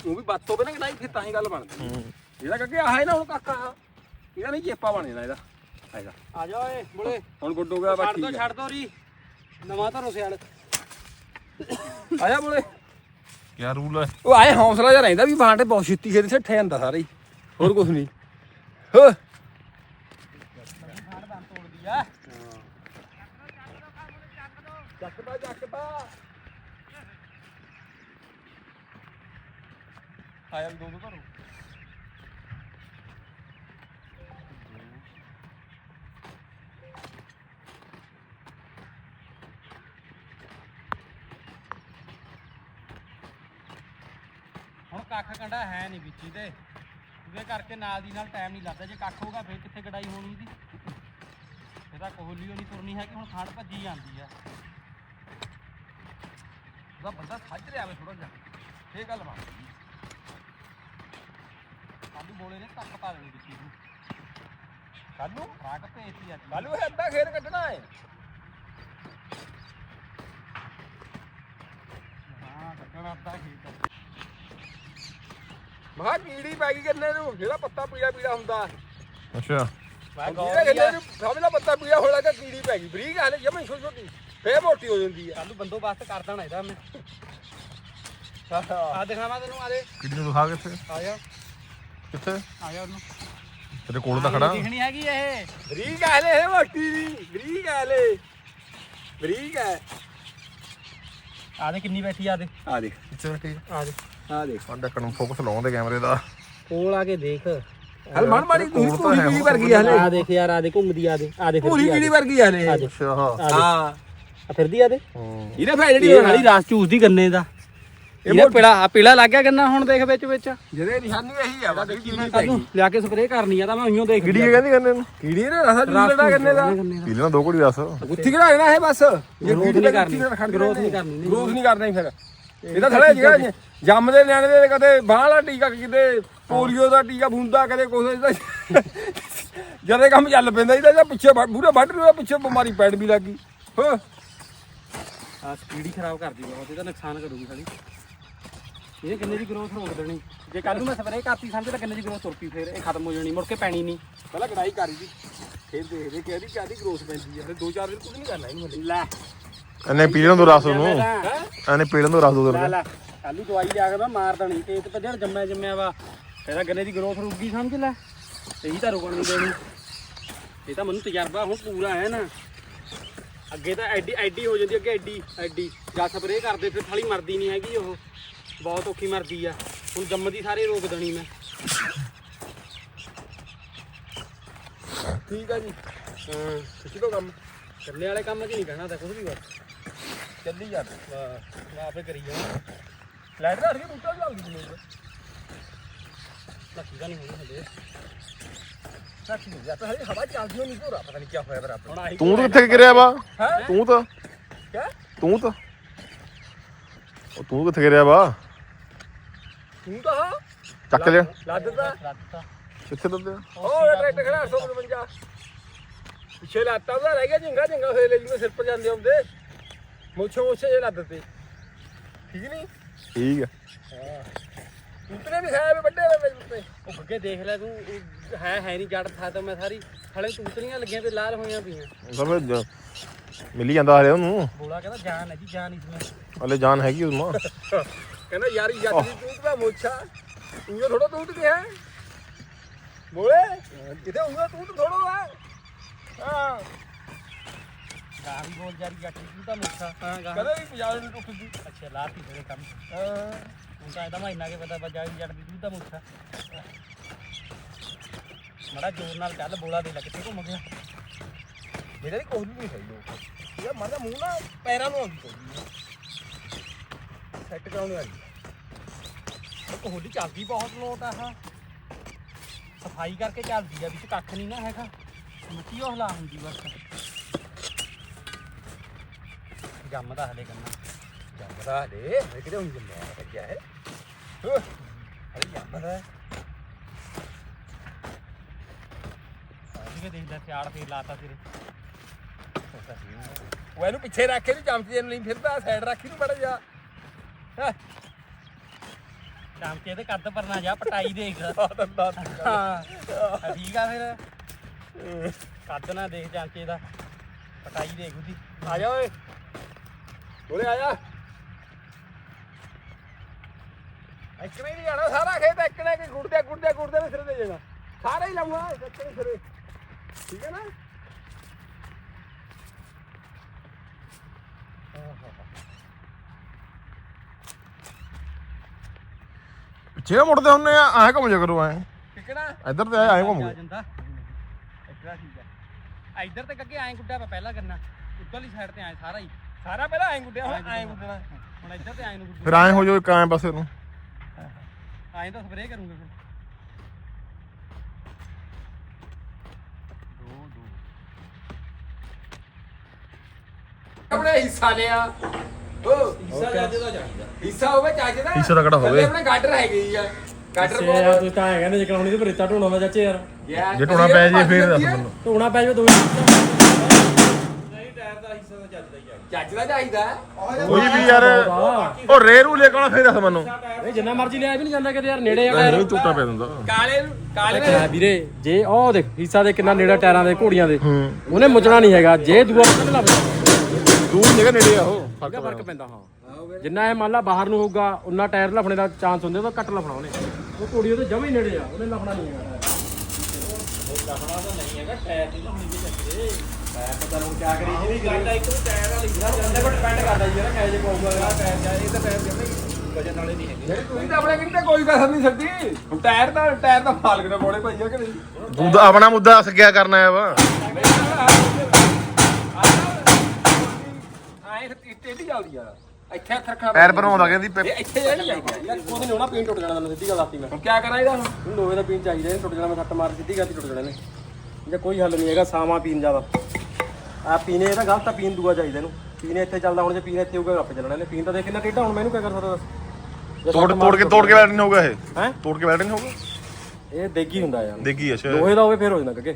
ਉਹ ਵੀ ਬੱਤ ਹੋਵੇ ਨਾ ਗੜਾਈ ਫਿਰ ਤਾਂ ਹੀ ਗੱਲ ਬਣਦੀ ਇਹਦਾ ਕਰਕੇ ਆਹ ਹੈ ਨਾ ਹੁਣ ਕਾਕਾ। ਆਹ। ਇਹਦਾ ਨਹੀਂ ਚੇਪਾ ਬਣ ਜਾਣਾ ਇਹਦਾ। ਆਏਗਾ। ਆ ਜਾ ਓਏ ਬੋਲੇ ਹੁਣ ਗੁੱਡ ਹੋ ਗਿਆ ਬਸ ਛੱਡ ਦੋ ਠੀਕ ਛੱਡ ਦੋ ਰੀ। ਨਵਾਂ ਧਰੋ ਸਿਆਲ। ਆ ਆਇਆ ਬੋਲੇ ਕਿਆ ਰੂਲ ਹੈ? ਉਹ ਆਏ ਹੌਸਲਾ ਜਿਹਾ ਰਹਿੰਦਾ ਵੀ ਬਾਂਟੇ ਬਹੁਤ ਛੇਤੀ ਖੇਤ ਸਿੱਠ ਜਾਂਦਾ ਸਾਰਾ ਹੀ। ਹੋਰ ਕੁਝ ਨਹੀਂ। ਹੋ ਤੋੜਦੀ ਆ ਚੱਕਦਾ ਚੱਕਦਾ ਆਇਆ ਦੋ ਦੋ ਧਰੋ ਹੁਣ ਕੱਖ ਕੰਡਾ ਹੈ ਨਹੀਂ ਵਿੱਚ ਇਹਦੇ ਉਹਦੇ ਕਰਕੇ ਨਾਲ ਦੀ ਨਾਲ ਟਾਈਮ ਨਹੀਂ ਲੱਗਦਾ। ਜੇ ਕੱਖ ਹੋਗਾ ਫੇਰ ਕਿੱਥੇ ਗੜਾਈ ਹੋਣੀ ਇਹਦੀ? ਇਹ ਤਾਂ ਕੋਹਲੀ ਨਹੀਂ ਤੁਰਨੀ ਹੈ ਕਿ ਹੁਣ ਖਾਂਡ ਭੱਜੀ ਜਾਂਦੀ ਆ। ਉਹਦਾ ਬੰਦਾ ਸੱਜ ਰਿਹਾ ਵੇ ਥੋੜਾ ਜਿਹਾ। ਇਹ ਗੱਲ ਬਣ ਆਲੂ ਬੋਲੇ ਨੇ ਕੱਖ ਪਾ ਦੇਣੀ ਵਿੱਚ ਇਹਨੂੰ ਕੱਲੂ ਰਾਗ ਭੇਜਤੀ ਅੱਜ। ਕੱਲੂ ਇਹ ਅੱਧਾ ਖੇਤ ਕੱਢਣਾ ਹੈ। ਹਾਂ ਅੱਧਾ ਮਹਾ ਕੀੜੀ ਪੈ ਗਈ ਗੰਨੇ ਨੂੰ? ਜਿਹੜਾ ਪੱਤਾ ਪੀਲਾ ਪੀਲਾ ਹੁੰਦਾ। ਅੱਛਾ। ਜਿਹਦੇ ਗੰਨੇ ਨੂੰ? ਸਮਝ ਲਾ ਪੱਤਾ ਪੀਲਾ ਹੋਣ ਲੱਗਾ ਕੀੜੀ ਪੈ ਗਈ। ਬਰੀਕ ਹਾਲੇ ਜਮਾ ਛੋਟੀ ਛੋਟੀ ਫੇਰ ਮੋਟੀ ਹੋ ਜਾਂਦੀ ਹੈ ਆਲੂ ਬੰਦੋਬਸਤ ਕਰ ਦੇਣਾ ਇਹਦਾ ਮੈਂ। ਆ ਦਿਖਾਵਾਂ ਤੈਨੂੰ ਆ ਦੇ। ਕਿਹੜੀ ਨੂੰ ਦਿਖਾ ਕਿੱਥੇ ਆ ਜਾ। ਕਿੱਥੇ? ਆ ਜਾ ਉਹਨੂੰ। ਤੇਰੇ ਕੋਲ ਤਾਂ ਖੜਾ। ਦਿਖਣੀ ਹੈਗੀ ਇਹ। ਬਰੀਕ ਹਾਲੇ ਇਹ ਮੋਟੀ ਦੀ ਬਰੀਕ ਹਾਲੇ ਬਰੀਕ ਹੈ ਆ ਦੇ ਕਿੰਨੀ ਬੈਠੀ ਆ ਦੇ। ਆ ਦੇਖ। ਕਿੱਥੇ ਬੈਠੀ ਆ? ਦੇ। ਆ ਦੇਖ। ਸਾਡੇ ਕਣੋਂ ਫੋਕਸ ਲਾਉਂਦੇ ਕੈਮਰੇ ਦਾ। ਕੋਲ ਆ ਕੇ ਦੇਖ। ਹਲ ਮਨ ਮਾਰੀ ਤੂੰ ਕੋਲ ਪੂਰੀ ਕੀੜੀ ਵਰਗੀ ਆ ਹਾਲੇ। ਦੇਖ ਯਾਰ ਆ ਦੇ ਘੁੰਮਦੀ ਆ ਦੇ। ਆ ਦੇ ਪੂਰੀ ਆ ਦੇ। ਵਰਗੀ ਹਾਲੇ। ਆ ਅੱਛਾ। ਆ ਹਾਂ। ਆ ਫਿਰਦੀ ਆ ਦੇ ਹੂੰ। ਇਹਨੇ ਫੈ ਜਿਹੜੀ ਇਹ ਵਾਲੀ ਰਾਸ ਚੂਸਦੀ ਗੰਨੇ ਦਾ। ਇਹ ਪੀਲਾ ਆ ਪੀਲਾ ਲੱਗ ਗਿਆ ਗੰਨਾ ਹੁਣ ਦੇਖ ਵਿੱਚ ਵਿੱਚ। ਜਿਹਦੇ ਨਿਸ਼ਾਨੀ ਇਹੀ ਆ ਬਸ ਕੀੜੀ ਪੈ ਕੱਲ ਨੂੰ ਗਈ ਲਿਆ ਕੇ ਸਪਰੇਅ ਕਰਨੀ ਆ ਤਾਂ ਮੈਂ ਉਈਓ ਦੇਖ ਕਿਹੜੀ ਕਹਿੰਦੀ ਕਰਨੇ ਨੂੰ? ਕੀੜੀ ਨੇ ਰਸਾ ਜੂਲਣਾ ਕਰਨੇ ਦਾ। ਪੀ ਲੈਣਾ ਦੋ। ਘੜੀ ਦੱਸ। ਉੱਥੀ ਕਿਹੜਾ ਰਹਿਣਾ ਇਹ ਬਸ। ਜੇ Growth ਕੀੜੀ ਨਹੀਂ ਦਾ ਕਰਨੀ, growth ਨਹੀਂ ਕਰਨੀ। ਗਰੋਥ ਨਹੀਂ ਕਰਨੀ ਫਿਰ। ਇਹਦਾ ਥੜਾ ਜਿਹੜਾ ਜੰਮਦੇ ਨਿਆਣੇ ਦੇ ਕਦੇ ਬਾਹਲਾ ਟੀਕਾ ਕਿਤੇ ਪੋਲੀਓ ਦਾ ਟੀਕਾ ਬੁੰਦਾ ਕਦੇ ਕੁਛ ਇਹਦਾ। ਜਦੇ ਕੰਮ ਚੱਲ ਪੈਂਦਾ ਇਹਦਾ ਜਾਂ ਪਿੱਛੇ ਮੂਰੇ ਵੱਢ ਲਿਆ ਪਿੱਛੇ ਬਿਮਾਰੀ ਪੈਣ ਵੀ ਲੱਗੀ। ਹਾਂ। ਆ ਸਪੀਡ ਹੀ ਖਰਾਬ ਕਰਦੀ ਬਹੁਤ ਇਹਦਾ ਨੁਕਸਾਨ ਕਰੂਗੀ ਸਾਲੀ। ਇਹ ਕਿੰਨੇ ਦੀ ਗਰੋਥ ਰੋਕ ਦੇਣੀ? ਜੇ ਕੱਲ ਨੂੰ ਮੈਂ ਸਪਰੇਅ ਕਰਤੀ ਸਮਝ ਲੈ ਕਿੰਨੇ ਦੀ ਗਰੋਥ ਤੁਰ ਪਈ ਫਿਰ ਇਹ ਖਤਮ ਹੋ ਜਾਣੀ ਮੁੜ ਕੇ ਪੈਣੀ ਨਹੀਂ। ਪਹਿਲਾਂ ਕਢਾਈ ਕਰੀ ਦੀ। ਫੇਰ ਦੇਖਦੇ ਕਿ ਇਹਦੀ ਕਿਹਦੀ ਗਰੋਥ ਪੈਂਦੀ ਆ। ਫਿਰ ਦੋ ਚਾਰ ਦਿਨ ਕੁਝ ਨਹੀਂ ਕਰਨਾ ਇਹਨੂੰ ਹਲੇ। ਲੈ। ਇਹਨੇ ਪੀ ਲੈਣ ਦੋ ਰਸ ਉਹਨੂੰ। ਇਹਨੇ ਪੀ ਲੈਣ ਦੋ ਰਸ ਦੋ ਲੈ ਲੈ। ਕੱਲੂ ਦਵਾਈ ਲਿਆ ਕੇ ਮੈਂ ਮਾਰ ਦੇਣੀ। ਤੇ ਤੇ ਜਿਹੜਾ ਜੰਮਿਆ ਜੰਮਿਆ ਵਾ। ਇਹਦਾ ਗੰਨੇ ਦੀ ਗਰੋਥ ਰੁਕ ਗਈ ਸਮਝ ਲੈ। ਇਹੀ ਤਾਂ ਰੁਕਣ ਨਹੀਂ ਦੇਣੀ। ਇਹ ਤਾਂ ਮੈਨੂੰ ਤਜਰਬਾ ਹੁਣ ਪੂਰਾ ਹੈ ਨਾ। ਅੱਗੇ ਤਾਂ ਐਡੀ ਐਡੀ ਹੋ ਜਾਂਦੀ ਅੱਗੇ ਐਡੀ ਐਡੀ। ਜਾਂ ਸਪਰੇਅ ਕਰਦੇ ਫਿਰ ਥਾਲੀ ਮਰਦੀ ਨਹੀਂ ਹੈਗੀ ਉਹ। ਬਹੁਤ ਔਖੀ ਮਰਦੀ ਆ। ਹੁਣ ਜੰਮਦੀ ਸਾਰੇ ਰੋਕ ਦੇਣੀ ਮੈਂ। ਠੀਕ ਆ ਜੀ। ਹਾਂ। ਖੁਸ਼ੀ ਤੋਂ ਕੰਮ? ਚੱਲੇ ਵਾਲੇ ਕੰਮ 'ਚ ਨਹੀਂ ਕਹਿਣਾ ਤਾਂ ਕੁਝ ਵੀ ਬਸ। ਚੱਲੀ ਜਾ। ਵਾਹ ਆਪੇ ਕਰੀ ਜਾ ਲਾਈਟ ਦਾ ਅੜਕੇ ਬੂਟਾ ਚੱਲ ਗਈ ਲੱਕੀ ਦਾ ਨਹੀਂ ਹੋਣੀ ਹਲੇ ਤਾਂ ਹਲੇ ਹਵਾ ਚੱਲਦੀ ਹੋਣੀ ਪੂਰਾ ਪਤਾ ਨਹੀਂ ਕੀ ਹੋਇਆ ਬਰਾਬਰ ਹੁਣ ਆਹੀ ਤੂੰ ਤਾਂ ਕਿੱਥੇ ਗਿਰਿਆ ਵਾ? ਹੈ ਤੂੰ ਤਾਂ। ਕਿਆ ਤੂੰ ਤਾਂ। ਉਹ ਤੂੰ ਕਿੱਥੇ ਗਿਰਿਆ ਵਾ? ਤੂੰ ਤਾਂ ਹਾਂ ਚੱਕ ਲਿਆ। ਲੱਦ ਤਾ ਰੱਖਤਾ ਕਿੱਥੇ ਦੱਦੇ ਉਹ ਟਰੈਕਟਰ ਖੜਾ 155 ਪਿੱਛੇ ਲਾਤਾ ਉਹਦਾ ਰਹਿ ਗਿਆ ਜਿੰਗਾ ਜਿੰਗਾ ਫੇਰ ਲੈ ਜੂਗਾ ਸਿਰ ਪਰ ਜਾਂਦੇ ਹੁੰਦੇ। ਮੋਛੇ ਮੋਛੇ ਜੇ ਲੱਦ ਤੇ ਠੀਕ ਨਹੀਂ ਠੀਕ ਆ। ਉਤਨੇ ਵੀ ਹੈ ਵੀ ਵੱਡੇ ਨੇ ਵਿੱਚ ਉੱਤੇ। ਉਹ ਅੱਗੇ ਦੇਖ ਲੈ ਤੂੰ ਉਹ ਹੈ ਹੈ ਨਹੀਂ ਜੜ ਥਾ ਤਾਂ ਮੈਂ ਸਾਰੀ। ਹਲੇ ਤੂਤਰੀਆਂ ਲੱਗੀਆਂ ਤੇ ਲਾਲ ਹੋਈਆਂ ਪਈਆਂ। ਸਮਝ ਜਾ ਮਿਲੀ ਜਾਂਦਾ ਹਲੇ ਉਹਨੂੰ? ਬੋਲਾ ਕਹਿੰਦਾ ਜਾਨ ਹੈ ਜੀ ਜਾਨ ਇਸमें ਹਲੇ ਜਾਨ ਹੈਗੀ ਉਹਨੂੰ ਕਹਿੰਦਾ ਯਾਰ ਜੱਟ ਦੀ ਤੂਤ ਦਾ ਮੋਛਾ। ਉਹ ਥੋੜਾ ਤੂਤ ਕੇ ਹੈ। ਬੋਲੇ ਕਿਤੇ ਉਹ ਤੂਤ ਥੋੜਾ ਹੈ। ਹਾਂ ਵੀ ਬੋਲ ਜਾਰੀ ਜੱਟ ਤੂੰ ਤਾਂ ਹਾਂ ਗਾਂ ਕਹਿੰਦਾ ਵੀ ਪੰਜਾਬ ਨੂੰ ਟੁੱਟਦੀ ਅੱਛਾ ਲਾਤੀ ਤੇਰੇ ਕੰਮ। ਹਾਂ। ਤਾਂ ਇਹਦਾ ਮਹੀਨਾ ਕੇ ਪਤਾ ਬੱਜਾ ਜੱਟ ਦੀ ਤੂੰ ਤਾਂ ਮੁੱਠਾ। ਮੜਾ ਜ਼ੋਰ ਨਾਲ ਚੱਲ ਬੋਲਾ ਦੇ ਲੈ ਕਿੱਥੇ ਘੁੰਮ ਗਿਆ? ਮੇਰੇ ਦੀ ਕੋਈ ਨਹੀਂ ਸਹੀ ਲੋਕ ਇਹ ਮਰਦਾ ਮੂੰਹ ਨਾ ਪੈਰਾਂ ਨੂੰ ਆਉਂਦੀ ਕੋਈ ਸੈੱਟ ਕਰਾਉਣੀ ਉਹ ਕੋਹਲੀ ਚੱਲਦੀ ਬਹੁਤ ਲੋਟ ਆ ਆਹ ਸਫ਼ਾਈ ਕਰਕੇ ਚੱਲਦੀ ਆ ਵਿੱਚ ਕੱਖ ਨਹੀਂ ਨਾ ਹੈਗਾ। ਮਿੱਟੀ ਉਹ ਹਲਾ ਹੁੰਦੀ ਬਸ। ਜੰਮਦਾ ਹਲੇ ਕੰਨਾ। ਜੰਮਦਾ ਦੇ ਇਹ ਕਿਤੇ ਹੁਣ ਜੰਮਿਆ ਲੱਗਿਆ ਹੈ। ਹੋ ਅਰੇ ਜੰਮਦਾ ਕੇ ਦੇਖਦਾ ਸਿਆੜ ਤੇ ਲਾਤਾ ਤੇਰੇ। ਉਹ ਇਹਨੂੰ ਪਿੱਛੇ ਰੱਖ ਕੇ ਨਹੀਂ ਚਮਚੇ ਨੂੰ ਨਹੀਂ ਫਿਰਦਾ ਸਾਈਡ ਰੱਖੀ ਨੂੰ ਬੜਾ ਜਾ ਕੇ ਇਹਦੇ ਕੱਦ ਪਰ ਨਾ ਜਾ ਪਟਾਈ ਦੇਖ। ਹਾਂ। ਠੀਕ ਆ ਫਿਰ। ਕੱਦ ਨਾ ਦੇਖ ਜਾਂਚੇ ਦਾ। ਪਟਾਈ ਦੇਖ ਉਹਦੀ। ਆ ਜਾ ਓਏ। ਬੋਲੇ ਆ ਜਾ। ਇੱਕ ਨਹੀਂ ਜਾਣਾ ਸਾਰਾ ਖੇਤ ਇੱਕ ਨੇ ਕਿ ਗੁੜਦੇ ਗੁੜਦੇ ਗੁੜਦੇ ਨੇ ਸਿਰੇ ਦੇ ਜਾਣਾ। ਸਾਰਾ ਹੀ ਲਾਉਣਾ ਇੱਕ ਨੇ ਸਿਰੇ। ਠੀਕ ਹੈ ਨਾ? ਪਿੱਛੇ ਮੁੜਦੇ ਹੁੰਨੇ ਆ ਐਂ ਘੁੰਮ ਜਾ ਕਰੋ ਐਂ। ਹੈ ਨਾ? ਇੱਧਰ ਤੇ ਐਂ ਘੁੰਮ ਗਏ। ਜਾਂਦਾ ਇੱਧਰ ਠੀਕ ਆ ਇੱਧਰ ਤੇ ਅੱਗੇ ਐਂ ਗੁੱਡਾ ਪਹਿਲਾਂ ਕਰਨਾ। ਉੱਧਰਲੀ ਸਾਈਡ ਤੇ ਐਂ ਸਾਰਾ ਹੀ। ਸਾਰਾ ਪਹਿਲਾਂ ਐਂ ਗੁੱਡਿਆ ਹੁਣ ਐਂ ਗੁੱਡਣਾ। ਹੁਣ ਇੱਧਰ ਤੇ ਐਂ ਨੂੰ ਫਿਰ ਐਂ ਹੋ ਜਾਓ ਇੱਕ ਐਂ ਪਾਸੇ ਨੂੰ ਐਂ ਤਾਂ ਸਪਰੇਅ ਕਰੂੰਗੇ ਫਿਰ। ਦੋ ਦੋ। ਆਪਣੇ ਹਿੱਸਾ ਲਿਆ। ਓ ਹਿੱਸਾ ਚੱਜ ਦਾ ਚਾਹੀਦਾ ਹਿੱਸਾ ਹੋਵੇ ਚੱਜ ਦਾ। ਹਿੱਸਾ ਤਾਂ ਕਿਹੜਾ ਹੋਵੇ? ਆਪਣੇ ਗਾਡਰ ਹੈਗੇ ਆ। ਗਾਡਰ ਯਾਰ ਤੂੰ ਤਾਂ ਐਂ ਕਹਿੰਦੇ ਜੇ ਕਰਾਉਣੀ ਤੇ ਰੇਤਾ ਢੋਣਾ ਵਾ ਚਾਚੇ ਯਾਰ। ਯਾਰ ਜੇ ਟੋਣਾ ਪੈ ਜੇ ਫਿਰ ਦੱਸ ਮੈਨੂੰ। ਢੋਣਾ ਪੈ ਜਾਵੇ ਦੋ ਚੱਜ ਦਾ ਚਾਹੀਦਾ ਕੋਈ ਵੀ ਯਾਰ ਉਹ ਰੇਰੂ ਲੈ ਕੇ ਆਉਣਾ ਫਿਰ ਦੱਸ ਮੈਨੂੰ? ਨਹੀਂ ਜਿੰਨਾ ਮਰਜ਼ੀ ਲਿਆ ਵੀ ਨਹੀਂ ਜਾਂਦਾ ਕਿਤੇ ਯਾਰ ਨੇੜੇ ਆ ਨਹੀਂ ਝੂਟਾ ਪੈ ਦਿੰਦਾ ਕਾਲੇ ਨੂੰ ਕਾਲੇ ਨੇ ਅੱਛਾ ਵੀਰੇ ਜੇ ਉਹ ਦੇਖ ਹਿੱਸਾ ਦੇ ਕਿੰਨਾ ਨੇੜਾ ਟਾਇਰਾਂ ਦੇ ਘੋੜੀਆਂ ਦੇ। ਹੂੰ। ਉਹਨੇ ਮੁੱਚਣਾ ਨਹੀਂ ਹੈਗਾ। ਜੇ ਦੂਆ ਉਹਨੇ ਲੱਗ ਦੂਰ ਜਗ੍ਹਾ ਨੇੜੇ ਆ ਉਹ। ਜਾਊਗਾ ਫ਼ਰਕ ਪੈਂਦਾ ਹਾਂ। ਜਿੰਨਾ ਇਹ ਮੰਨ ਲਾ ਬਾਹਰ ਨੂੰ ਹੋਊਗਾ ਉਨਾ ਟਾਇਰ ਲਫਣੇ ਦਾ ਚਾਂਸ ਹੁੰਦੇ ਉਹਦਾ ਕੱਟ ਲਫਣਾ ਉਹਨੇ। ਉਹ ਘੋੜੀ ਉਹਦੇ ਜਮਾ ਹੀ ਨੇੜੇ ਆ ਉਹਨੇ ਲਫਣਾ ਨਹੀਂ ਹੈਗਾ। ਲਫਣਾ ਤਾਂ ਨਹੀਂ ਹੈਗਾ ਟਾਇਰ ਨਹੀਂ ਲਫਣੀ ਦੇ ਚੱਕਰੇ ਮੈਂ ਪਤਾ ਨਹੀਂ ਕਿਆ ਕਰੀ ਜੀ ਨਹੀਂ ਕਰਦਾ ਇੱਕ ਟਾਇਰ ਵਾਲੀ ਜਾਂਦੇ ਪਰ ਡਿਪੈਂਡ ਕਰਦਾ ਜੀ ਕਿਹ ਜੇ ਪਾਊਗਾ ਟਾਇਰ ਜਾ ਇਹ ਤਾਂ ਟਾਇਰ ਜਮਾ ਹੀ ਵਜਨ ਵਾਲੇ ਨਹੀਂ ਹੈਗੇ। ਜਿਹੜੀ ਤੁਸੀਂ ਤਾਂ ਆਪਣੇ ਕਿੰਨੇ ਕੋਈ ਕਸਰ ਨਹੀਂ ਛੱਡੀ। ਹੁਣ ਟਾਇਰ ਦਾ ਟਾਇਰ ਦਾ ਮਾਲਕ ਨੇ ਬੋੜੇ ਭਈਆ ਕਿ ਨਹੀਂ? ਤੂੰ ਤਾਂ ਆਪਣਾ ਮੁੱਦਾ ਦੱਸ ਗਿਆ ਕਰਨਾ ਹੈ ਵਾ? ਆਏ ਟੇਢੀ ਚੱਲਦੀ ਆ। ਇੱਥੇ ਹੱਥ ਰੱਖਣਾ ਪੈਰ ਬਣਾਉਂਦਾ ਕਹਿੰਦੀ ਇੱਥੇ ਜਿਹੜਾ ਯਾਰ ਕੁਝ ਨਹੀਂ ਹੋਣਾ ਪੀਣ ਟੁੱਟ ਜਾਣਾ ਤੈਨੂੰ ਸਿੱਧੀ ਗੱਲ ਆਤੀ ਮੈਂ। ਹੁਣ ਕੀ ਕਰਾਂ ਇਹਦਾ ਹੁਣ? ਲੋਹੇ ਦਾ ਪੀਣ ਚਾਹੀਦਾ ਇਹ ਟੁੱਟ ਜਾਣਾ ਮੈਂ ਸੱਟ ਮਾਰ ਕੇ ਸਿੱਧੀ ਗੱਲ ਟੁੱਟ ਜਾਣੇ ਨੇ ਜੇ ਕੋਈ ਹੱਲ ਨਹੀਂ ਹੈਗਾ ਸਾਵਾ ਪੀਣ ਜ਼ਿਆਦਾ। ਆ ਪੀਣੇ ਇਹਦਾ ਗਲਤ ਆ ਪੀਣ ਦੂਆ ਚਾਹੀਦਾ ਇਹਨੂੰ। ਪੀਣੇ ਇੱਥੇ ਚੱਲਦਾ ਹੁਣ ਜੇ ਪੀਣੇ ਇੱਥੇ ਹੋਊਗਾ ਆਪੇ ਚੱਲਣਾ ਇਹਨੇ। ਪੀਣ ਤਾਂ ਦੇਖ ਕਿੰਨਾ ਟੇਢਾ ਹੁਣ ਮੈਨੂੰ ਕਿਆ ਕਰ ਸਕਦਾ ਦੱਸ ਤੋੜ ਤੋੜ ਕੇ ਤੋੜ ਕੇ ਬੈਠ ਨਹੀਂ ਹੋਊਗਾ ਇਹ? ਹੈਂ? ਤੋੜ ਕੇ ਬੈਠ ਨਹੀਂ ਹੋਊਗਾ? ਇਹ ਦੇਗੀ ਹੁੰਦਾ ਯਾਰ। ਦੇਖੀ ਅੱਛਾ। ਲੋਹੇ ਦਾ ਹੋਵੇ ਫੇਰ ਹੋ ਜਾਂਦਾ ਕੱਗੇ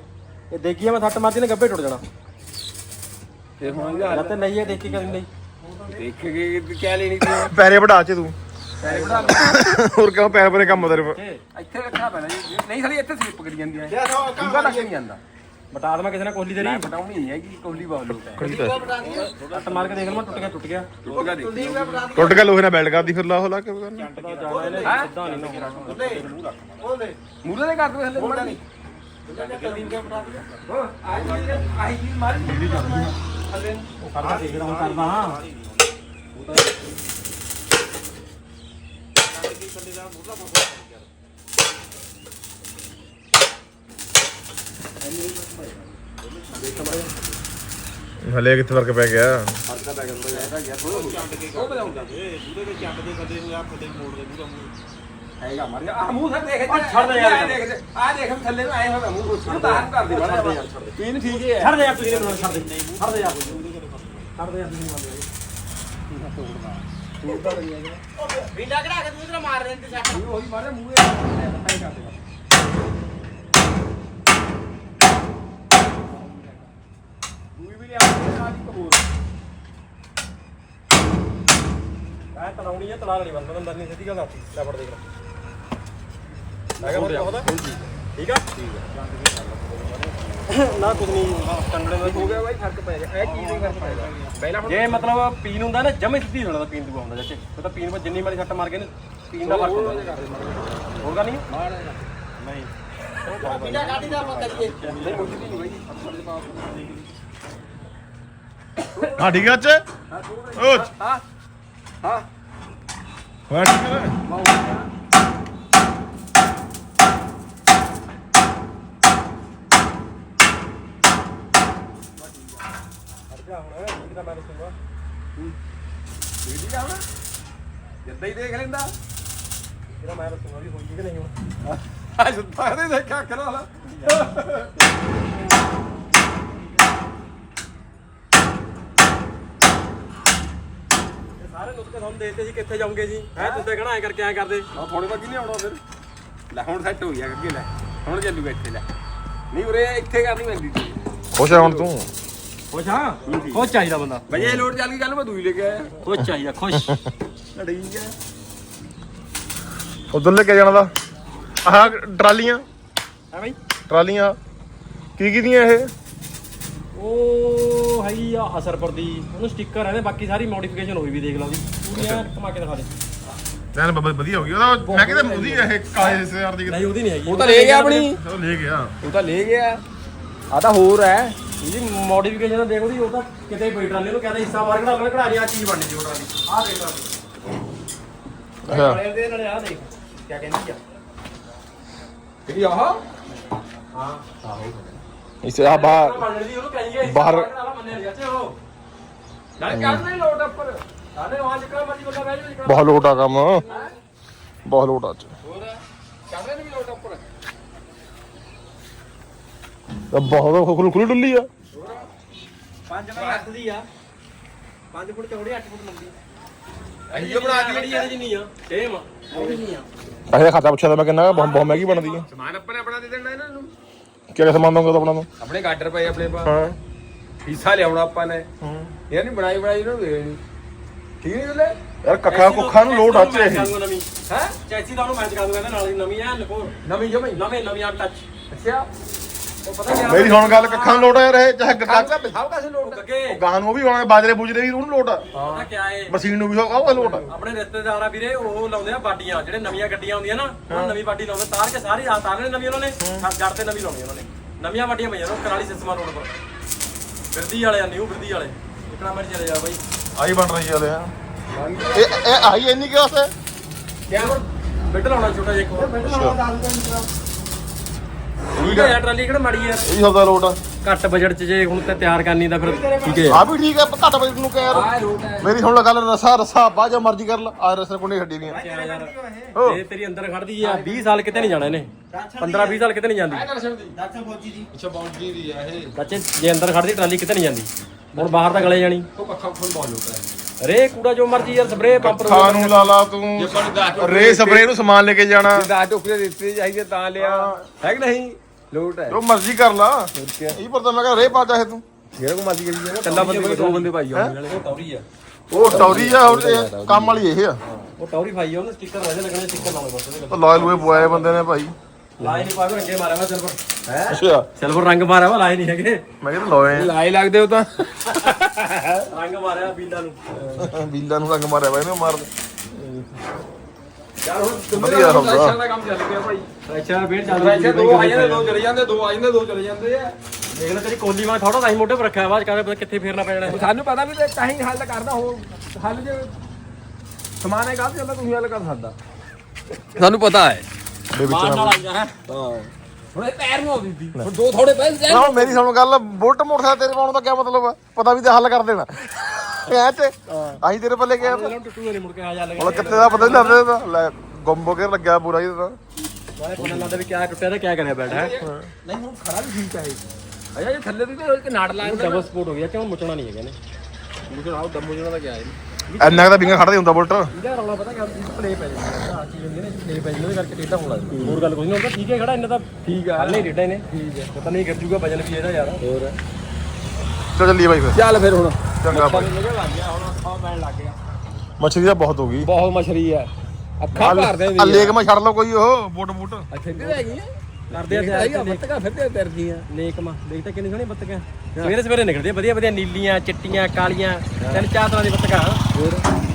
ਇਹ ਦੇਗੀ ਆ ਮੈਂ ਸੱਟ ਮਾਰਦੀ ਨੇ ਗੱਬੇ ਟੁੱਟ ਜਾਣਾ। ਤੇ ਹੁਣ ਜਦ ਤੇ ਨਹੀਂ ਇਹ ਦੇਖੀ ਕਦੀ ਨਹੀਂ ਦੇਖ ਕੇ ਕਿਆ ਲੈਣੀ ਤੂੰ। ਪੈਰੇ ਵੜਾ ਚ ਤੂੰ। ਪੈਰੇ ਬੜਾ ਹੋਰ ਕਿਉਂ ਪੈਰ ਪਰੇ ਕੰਮ ਤੇਰੇ। ਇੱਥੇ ਰੱਖਣਾ ਪੈਣਾ ਜੀ। ਨਹੀਂ ਸਾਲੀ ਇੱਥੇ ਸਲਿੱਪ ਕਰੀ ਜਾਂਦੀਆਂ ਦੂਗਾ ਤੱਕ ਨਹੀਂ ਜਾਂਦਾ। ਬਟਾ ਦਵਾਂ ਕਿਸੇ ਨੇ ਕੋਹਲੀ ਤੇਰੀ ਨਹੀਂ। ਪਟਾਉਣੀ ਨਹੀਂ ਹੈਗੀ ਕੋਹਲੀ ਹੈ। ਖੜੀ ਤਾਂ। ਸੱਟ ਮਾਰ ਕੇ ਦੇਖ ਲਵਾਂ ਟੁੱਟ ਗਿਆ ਟੁੱਟ ਗਿਆ। ਟੁੱਟਗਾ ਦੇਖੀ। ਟੁੱਟ ਗਿਆ ਲੋਹੇ ਨਾਲ ਬੈਲਟ ਕਰਦੀ ਫਿਰ ਲਾ ਹੋ ਲਾ ਕੇ ਕਰਨਾ ਜਾਣਾ ਇਹਨੇ ਸਿੱਧਾ ਨਹੀਂ ਨਾ ਮੂਰੇ ਦੇ ਕਰ ਦੋ ਥੱਲੇ ਮੁੰਡਾ ਨਹੀਂ। ਮਾਰੀ। ਕਰਦਾ ਦੇਖਦਾ ਹੁਣ ਕਰਦਾ। ਹਾਂ। ਹਲੇ ਕਿੱਥੇ ਫ਼ਰਕ ਪੈ ਗਿਆ? ਹੈਗਾ ਮਾਰ ਆ ਮੂੰਹ ਥੱਲੇ ਦੇਖ ਛੱਡ ਦੇ ਯਾਰ ਆ ਦੇਖ ਥੱਲੇ ਨੂੰ ਆਏ ਹੋਇਆ ਮੂੰਹ ਨੂੰ ਬਾਹਰ ਕਰ ਦੇ ਬੜਾ ਪੀਨ ਠੀਕ ਹੈ ਛੱਡ ਦੇ ਯਾਰ ਤੁਸੀਂ ਇਹਨੂੰ ਛੱਡ ਦੇ ਛੱਡ। ਦੇ ਯਾਰ ਛੱਡ ਦੇ ਯਾਰ ਤੁਸੀਂ ਮੰਨ ਉਹੀ ਮਾਰੇ ਮੂੰਹ ਤੇ ਕਰ ਦੇ ਵੀ ਲਿਆ ਨਾਲ ਹੀ ਕਬੂਰ ਮੈਂ ਤਲਾਉਣੀ ਹੈ ਤਲਾ ਨਹੀਂ ਬੰਦਾ ਅੰਦਰ ਨਹੀਂ ਸਿੱਧੀ ਗੱਲ ਦੱਸੀ ਲੈ ਫੜ ਦੇਖ ਲੈ। ਮੈਂ ਕਿਹਾ ਮੈਂ ਉਹਦਾ ਠੀਕ ਆ? ਨਾ ਕੁਝ ਨਹੀਂ। ਕੰਗੜੇ ਦਾ ਹੋ ਗਿਆ ਬਾਈ ਫ਼ਰਕ ਪੈ ਗਿਆ। ਇਹ ਚੀਜ਼ ਦਾ ਫ਼ਰਕ ਪੈ ਗਿਆ? ਪਹਿਲਾਂ ਹੁਣ ਜੇ ਮਤਲਬ ਪੀਣ ਹੁੰਦਾ ਨਾ ਜਮੇ ਸਿੱਧੀ ਹੋਣਾ ਦਾ ਪੀਣ ਦੂਆ ਹੁੰਦਾ ਜੱਚੇ। ਉਹ ਤਾਂ ਪੀਣ ਵਿੱਚ ਜਿੰਨੀ ਵਾਰੀ ਸੱਟ ਮਾਰ ਕੇ ਨਾ ਪੀਣ ਦਾ ਫ਼ਰਕ ਹੁੰਦਾ। ਹੋਗਾ ਨਹੀਂ ਨਹੀਂ। ਹਾਂ ਹਾਂ ਹਾਂ ਠੀਕ ਹੈ। ਵੀਡੀ ਆਉਣਾ ਜਿੱਦਾਂ ਹੀ ਦੇਖ ਲੈਂਦਾ। ਜਿਹੜਾ ਮੈਂ ਦੱਸੂਗਾ ਵੀ ਹੋਈ ਕਿ ਨਹੀਂ ਹੁਣ ਆ ਸੁੱਤਾ ਨਹੀਂ ਦੇਖਿਆ ਅੱਖ ਨਾਲ। ਸਾਰੇ ਨੁਸਖੇ ਤੁਹਾਨੂੰ ਦੇਤੇ ਸੀ ਕਿੱਥੇ ਜਾਓਗੇ ਜੀ? ਹੈ ਤੁਸੀਂ ਕਹਣਾ ਐ ਕਰਕੇ ਐ ਕਰਦੇ? ਆ ਥੋੜੇ ਬਾਕੀ ਨਹੀਂ ਆਉਣਾ ਫਿਰ? ਲੈ ਹੁਣ ਸੈੱਟ ਹੋ ਗਿਆ ਅੱਗੇ ਲੈ। ਹੁਣ ਚੱਲੂਗਾ ਇੱਥੇ ਲੈ। ਨਹੀਂ ਉਰੇ ਇੱਥੇ ਕਰਨੀ ਪੈਂਦੀ ਸੀ। ਖੁਸ਼ ਆ ਹੁਣ ਤੂੰ? ਖੁਸ਼ ਹਾਂ? ਖੁਸ਼ ਚਾਹੀਦਾ ਬੰਦਾ। ਵਜੇ ਲੋਡ ਚੱਲ ਗਈ ਕੱਲ ਮੈਂ ਦੂਈ ਲੈ ਕੇ ਆਇਆ। ਖੁਸ਼ ਚਾਹੀਦਾ ਖੁਸ਼। ਠੀਕ ਹੈ ਉਧਰ ਲੈ ਕੇ ਜਾਣਾ ਦਾ। ਆਹ ਟਰਾਲੀਆਂ। ਹੈ ਬਈ? ਟਰਾਲੀਆਂ। ਕੀ ਕੀ ਦੀਆਂ ਇਹ? ਉਹ ਹੈਗੀ ਆ ਅਸਰਪੁਰ ਦੀ। ਉਹਨੂੰ ਸਟicker ਹੈ ਨੇ ਬਾਕੀ ਸਾਰੀ ਮੋਡੀਫਿਕੇਸ਼ਨ ਹੋਈ ਵੀ ਦੇਖ ਲਓ ਜੀ। ਪੂਰੀਆਂ ਕਮਾ ਕੇ ਦਿਖਾ ਦੇ। ਚੈਨ ਬੱਬਾ ਵਧੀਆ ਹੋ ਗਈ। ਉਹਦਾ ਮੈਂ ਕਿਤੇ ਉਹਦੀ ਇਹ ਕਾਲੇ ਸਿਆਰ ਦੀ ਨਹੀਂ ਉਹਦੀ ਨਹੀਂ ਹੈਗੀ। ਉਹ ਤਾਂ ਲੈ ਗਿਆ ਆਪਣੀ। ਉਹ ਲੈ ਗਿਆ। ਉਹ ਤਾਂ ਲੈ ਗਿਆ। ਆ ਤਾਂ ਹੋਰ ਹੈ। ਇਹਦੀ ਮੋਡੀਫਿਕੇਸ਼ਨ ਦੇਖ ਉਹਦੀ ਉਹ ਤਾਂ ਕਿਤੇ ਪਈ ਟਰਾਲੀ ਨੂੰ ਕਹਿੰਦਾ ਹਿੱਸਾ ਬਾਹਰ ਕਢਾ ਲਓ ਕਢਾ ਆ ਚੀਜ਼ ਬਣਨੀ ਜੀ ਉਹ ਟਰਾਲੀ ਆਹ ਦੇਖ ਟਰਾਲੀ ਅੱਛਾ। ਦੇ ਨਾਲੇ ਆਹ ਦੇਖ। ਕਿਆ ਕਹਿੰਦੀ ਆ। ਜਿਹੜੀ ਆਹ? ਹਾਂ। ਇਸੇ ਆ ਬਾਹਰ- ਮੰਨਿਆ ਜਾਂਦੇ ਉਹ ਨਾਲ ਕਰ ਨਹੀਂ ਲੋਡ ਉੱਪਰ। ਸਾਡੇ ਵਾਂ ਜਿੱਕਾ ਮਰਜ਼ੀ ਬੰਦਾ ਬਹਿ ਜਾਵੇ ਬਹੁਤ ਲੋਟ ਆ ਕੰਮ। ਬਹੁਤ ਲੋਟ ਆ ਨੂੰ ਤਾਂ ਬਹੁਤ ਖੁੱਲ ਖੁੱਲ ਡੁੱਲੀ ਆ। 5 ਫੁੱਟ ਅੱਠ ਦੀ ਆ। 5 ਫੁੱਟ ਚੌੜੀ 8 ਫੁੱਟ ਲੰਬੀ। ਅਹੀਂ ਜੋ ਬਣਾ ਜਿਹੜੀ ਇਹਦੇ ਜਿੰਨੀ ਆ। ਸੇਮ ਆ। ਨਹੀਂ ਪੈਸੇ ਖਾਤਾ ਪੁੱਛਿਆ ਤਾਂ ਮੈਂ ਕਿੰਨਾ ਬਹੁਤ ਬਹੁਤ ਮਹਿੰਗੀ ਬਣਦੀ ਆ। ਸਮਾਨ ਆਪਣੇ ਆਪਣਾ ਦੇ ਦੇਣਾ ਇਹਨਾਂ ਨੂੰ। ਕਿਹੜੇ ਸਮਾਨ ਦੋਗੇ ਆਪਣਾ ਨੂੰ ਆਪਣੇ ਗਾਡਰ ਪਏ ਆਪਣੇ ਪਾ ਹਾਂ। ਹਿੱਸਾ ਲਿਆਉਣਾ ਆਪਾਂ ਨੇ। ਹਾਂ। ਇਹ ਨਹੀਂ ਬਣਾਈ ਬਣਾਈ ਇਹਨਾਂ ਨੂੰ ਦੇ ਠੀਕ ਨਹੀਂ ਗੱਲ ਯਾਰ ਕੱਖਾ ਕੁੱਖਾ ਨੂੰ ਲੋਟ ਅੱਛੇ ਇਹ ਹੈ? ਚੈਸੀ ਦਾ ਉਹਨੂੰ ਮੈਚ ਕਰ ਦੂੰਗਾ ਨਾਲ ਨਵੀਂ ਆ ਲਕੋ ਨਵੀਂ ਜਮਈ? ਨਵੇਂ ਨਵੀਂ ਆ ਟੱਚ ਅੱਛਾ। ਮੇਰੀ ਹੁਣ ਗੱਲ ਕੱਖਾਂ ਲੋਟ ਆ ਯਾਰ ਇਹ ਚਾਹੇ ਗੱਗਾ ਸਭ ਕਾਸੇ ਲੋਡ ਅੱਗੇ। ਗਾਂ ਨੂੰ ਵੀ ਹੋਣਾ ਬਾਜਰੇ ਬੂਜਰੇ ਵੀ ਉਹਨੂੰ ਲੋਟ ਆ। ਪਤਾ ਕੀ ਏ? ਮਸ਼ੀਨ ਨੂੰ ਵੀ ਹੋਗਾ ਉਹ ਲੋਟ ਆ। ਆਪਣੇ ਰਿਸ਼ਤੇਦਾਰ ਆ ਵੀਰੇ ਉਹ ਲਾਉਂਦੇ ਆ ਬਾਡੀਆਂ ਜਿਹੜੇ ਨਵੀਆਂ ਗੱਡੀਆਂ ਆਉਂਦੀਆਂ ਨਾ ਉਹ ਨਵੀਂ ਬਾਡੀ ਲਾਉਂਦੇ ਤਾਰ ਕੇ ਸਾਰੀ ਆ ਤਾਰ ਨੇ ਨਵੀਂ ਉਹਨਾਂ ਨੇ ਜੜ ਤੇ ਨਵੀਂ ਲਾਉਣੀ ਉਹਨਾਂ ਨੇ। ਨਵੀਆਂ ਬਾਡੀਆਂ ਪਈਆਂ ਉਹ ਕਰਾਲੀ ਸਿਸਮਾ ਰੋਡ ਪਰ। ਬਿਰਦੀ ਵਾਲੇ ਆ ਨਿਊ ਬਿਰਦੀ ਵਾਲੇ। ਇਤਨਾ ਮਰ ਚਲੇ ਜਾ ਬਾਈ। ਆਈ ਬਣ ਰਹੀ ਆ ਲੈ ਇਹ ਇਹ ਆਈ ਇੰਨੀ ਕਿ ਵਾਸਤੇ? ਕਿਆ? ਬਿੱਡ ਲਾਉਣਾ ਛੋਟਾ ਜਿਹਾ ਇੱਕ ਹੋਰ। ਠੀਕ ਹੈ ਯਾਰ ਟਰਾਲੀ ਕਿਹੜਾ ਮਾੜੀ ਯਾਰ ਇਹ ਸੌਦਾ ਲੋਟ ਆ। ਘੱਟ ਬਜਟ 'ਚ ਜੇ ਹੁਣ ਤੇ ਤਿਆਰ ਕਰਨੀ ਤਾਂ ਫਿਰ ਠੀਕ ਹੈ। ਆ ਵੀ ਠੀਕ ਆ ਘੱਟ ਬਜਟ ਨੂੰ ਕਹਿ ਆ ਯਾਰ ਲੋਡ ਹੈ ਮੇਰੀ ਹੁਣ ਗੱਲ ਰਸਾ ਰਸਾ ਬਾਅਦ ਜੋ ਮਰਜ਼ੀ ਕਰ ਲਾ। ਆ ਰਸਾ ਕੁੰਡੇ ਛੱਡੀ ਦੀਆਂ। ਹੋ ਇਹ ਤੇਰੀ ਅੰਦਰ ਖੜਦੀ ਆ 20 ਸਾਲ ਕਿਤੇ ਨਹੀਂ ਜਾਣਾ ਇਹਨੇ। 15 20 ਸਾਲ ਕਿਤੇ ਨਹੀਂ ਜਾਂਦੀ। ਅੱਛਾ ਬਾਉਂਡਰੀ ਦੀ ਆ ਇਹ। ਬੱਚੇ ਜੇ ਅੰਦਰ ਖੜਦੀ ਟਰਾਲੀ ਕਿਤੇ ਨਹੀਂ ਜਾਂਦੀ। ਹੁਣ ਬਾਹਰ ਤਾਂ ਗਲੇ ਜਾਣੀ। ਉਹ ਪੱਖਾ ਲੋਟ ਰੇ ਕੂੜਾ ਜੋ ਮਰਜ਼ੀ ਯਾਰ ਸਪਰੇ ਪੰਪ ਥਾਂ ਨੂੰ ਲਾ ਲਾ ਤੂੰ। ਰੇ ਸਪਰੇ ਨੂੰ ਸਮਾਨ ਲੈ ਕੇ ਜਾਣਾ। ਦਾ ਟੋਕਰੇ ਦਿੱਤੇ ਚਾਹੀਦੇ ਤਾਂ ਲਿਆ। ਹੈ। ਕਿ ਨਹੀਂ? ਲੋਟ ਹੈ। ਜੋ ਮਰਜ਼ੀ ਕਰ ਲਾ। ਇਹ ਪਰ ਤਾਂ ਮੈਂ ਕਿਹਾ ਰੇ ਪਾ ਚਾਹੇ ਤੂੰ। ਜਿਹੜਾ ਕੋ ਮਰਜ਼ੀ ਕਰੀ ਜਾਣਾ ਕੱਲਾ ਬੰਦੇ ਦੋ ਬੰਦੇ ਭਾਈ ਆਉਣ ਉਹ ਟੌਰੀ ਆ। ਉਹ ਟੌਰੀ ਆ ਹੋਰ ਕੰਮ ਵਾਲੀ ਇਹ ਆ। ਉਹ ਟੌਰੀ ਪਾਈ ਆ ਉਹਨੇ ਸਟicker ਰਹਿ ਲੱਗਣੇ ਸਟicker ਲਾਉਣੇ ਬਸ ਉਹਦੇ ਉਹ ਲਾਇਲ ਹੋਏ ਪੁਆਏ ਬੰਦੇ ਨੇ ਭਾਈ। ਲਾਏ ਨਹੀਂ ਪਾਵੇ ਰੰਗੇ ਮਾਰਿਆ ਵਾ ਸਿਲਵਰ। ਹੈ? ਅੱਛਾ। ਸਿਲਵਰ ਰੰਗ ਮਾਰਿਆ ਵਾ ਲਾਏ ਨਹੀਂ ਹੈਗੇ। ਮੈਂ ਕਿਹਾ ਲੋਏ ਲਾਏ ਲੱਗਦੇ ਹੋ ਤਾਂ। ਰੰਗ ਮਾਰਿਆ ਬੀਲਾ ਨੂੰ। ਬੀਲਾ ਨੂੰ ਰੰਗ ਮਾਰਿਆ ਬਾਈ ਨੇ ਮਾਰ ਦੇ। ਯਾਰ ਹੁਣ ਵਧੀਆ ਹੋਊਗਾ। ਦਾ ਕੰਮ ਚੱਲ ਗਿਆ ਭਾਈ। ਅੱਛਾ ਵੇੜ ਚੱਲ ਅੱਛਾ ਦੋ ਆ ਜਾਂਦੇ ਦੋ ਚਲੇ ਜਾਂਦੇ ਦੋ ਆ ਜਾਂਦੇ ਦੋ ਚਲੇ ਜਾਂਦੇ ਆ। ਦੇਖ ਲੈ ਤੇਰੀ ਕੋਲੀ ਮਾ ਥੋੜਾ ਤਾਂ ਹੀ ਮੋਢੇ ਪਰ ਰੱਖਿਆ ਬਾਅਦ ਕਹਿੰਦੇ ਪਤਾ ਕਿੱਥੇ ਫੇਰਨਾ ਪੈ ਜਾਣਾ। ਸਾਨੂੰ ਪਤਾ ਵੀ ਤੇ ਕਹੀਂ ਹੱਲ ਕਰਨਾ ਹੋ ਹੱਲ ਜੇ ਸਮਾਨ ਹੈ ਕਾਹਦੇ ਚੱਲਦਾ ਤੁਸੀਂ ਹੱਲ ਕਰ ਸਕਦਾ। ਸਾਨੂੰ ਪਤਾ ਹੈ। ਦੇ ਵਿੱਚ ਨਾ ਨਾਲ ਆਈ ਜਾ ਹੈ। ਹਾਂ ਹੁਣ ਇਹ ਪੈਰ ਨੂੰ ਆਉਂਦੀ ਸੀ ਹੁਣ ਦੋ ਥੋੜੇ ਪੈਸੇ ਨਾ ਹੁਣ ਮੇਰੀ ਸੁਣੋ ਗੱਲ ਬੁਲਟ ਮੋਟਰਸਾਈਕਲ ਤੇਰੇ ਪਾਉਣ ਦਾ ਕੀ ਮਤਲਬ ਆ? ਪਤਾ ਵੀ ਤੇ ਹੱਲ ਕਰ ਦੇਣਾ। ਐ ਤੇ ਆਹੀ ਤੇਰੇ ਪੱਲੇ ਗਿਆ ਇਹਨਾਂ ਟੁੱਟੂ ਨਹੀਂ ਮੁੜ ਕੇ ਆ ਜਾ ਲੱਗੇ ਹੁਣ ਕਿੱਥੇ ਦਾ ਪਤਾ ਨਹੀਂ ਲੱਗਦਾ ਇਹਦਾ। ਲੈ ਗੁੰਮ ਕੇ ਲੱਗਿਆ ਪੂਰਾ ਹੀ ਤਾਂ ਵਾਲੇ ਪਤਾ ਲੱਗਦਾ ਵੀ ਕਿਆ ਟੁੱਟਿਆ ਤੇ ਕਿਆ ਕਰਿਆ ਬੈਠ ਹੈ। ਨਹੀਂ ਹੁਣ ਖੜਾ ਵੀ ਠੀਕ ਹੈ ਇਹ। ਅਜਾ ਜੇ ਥੱਲੇ ਦੀ ਤੇ ਇੱਕ ਨਾੜ ਲਾਇਆ ਡਬਲ ਸਪੋਰਟ ਹੋ ਗਿਆ ਕਿਉਂ ਮੁੱਚਣਾ ਨਹੀਂ ਹੈਗਾ ਨੇ ਮੁਝੇ ਆਉ ਦਮੂ ਜਣਾ ਦਾ ਕੀ ਹੈ? ਇੰਨਾ ਕੁ ਤਾਂ ਖੜਦਾ ਹੀ ਹੁੰਦਾ ਬੁਲਟ। ਇਹਦਾ ਰੌਲਾ ਪਤਾ ਕਿ ਪਲੇ ਪੈ ਜਾਂਦਾ ਆ ਚੀਜ਼ ਹੁੰਦੀ ਹੈ ਨਾ ਪਲੇ ਪੈ ਜਾਂਦੀ ਉਹਦੇ ਕਰਕੇ ਟੇਢਾ ਹੋਣ ਲੱਗਦਾ ਹੋਰ ਗੱਲ ਕੁਝ ਨਹੀਂ ਹੁੰਦਾ ਠੀਕ ਹੈ ਖੜਾ ਇੰਨਾ ਤਾਂ ਠੀਕ ਆ। ਨਹੀਂ ਟੇਢਾ ਇਹਨੇ ਠੀਕ ਹੈ ਪਤਾ ਨਹੀਂ ਗਿਰ ਜੂਗਾ ਵਜਨ ਵੀ ਇਹਦਾ ਯਾਰ ਹੋਰ? ਚਲੋ ਚੱਲੀਏ ਬਾਈ ਫਿਰ। ਚੱਲ ਫਿਰ ਹੁਣ। ਚੰਗਾ ਬਾਈ। ਨਿਕਲ ਲੱਗ ਗਿਆ ਹੁਣ ਅੱਖਾਂ ਪੈਣ ਲੱਗ ਗਿਆ ਮੱਛਰੀ ਤਾਂ ਬਹੁਤ ਹੋ ਗਈ। ਬਹੁਤ ਮਛਰੀ ਹੈ ਅੱਖਾਂ ਭਰਦੇ ਆ ਲੇਕ ਮੈਂ ਛੱਡ ਲਓ ਕੋਈ ਉਹ ਬੁੱਟ ਬੁੱਟ। ਅੱਛਾ ਇੱਥੇ ਹੈਗੀ ਕਰਦੇ ਆ ਹੈਗੀ ਸਿਆਲ ਬੱਤਕਾਂ ਫਿਰਦੇ ਫਿਰਦੀਆਂ ਲੇਕ ਮਾ ਦੇਖ ਤਾਂ ਕਿੰਨੀ ਸੋਹਣੀ ਬੱਤਕਾਂ ਸਵੇਰੇ ਸਵੇਰੇ ਨਿਕਲਦੀਆਂ ਵਧੀਆ ਵਧੀਆ ਨੀਲੀਆਂ ਚਿੱਟੀਆਂ ਕਾਲੀਆਂ ਤਿੰਨ ਚਾਰ ਤਰ੍ਹਾਂ ਦੀ ਬੱਤਕਾਂ ਹੋਰ?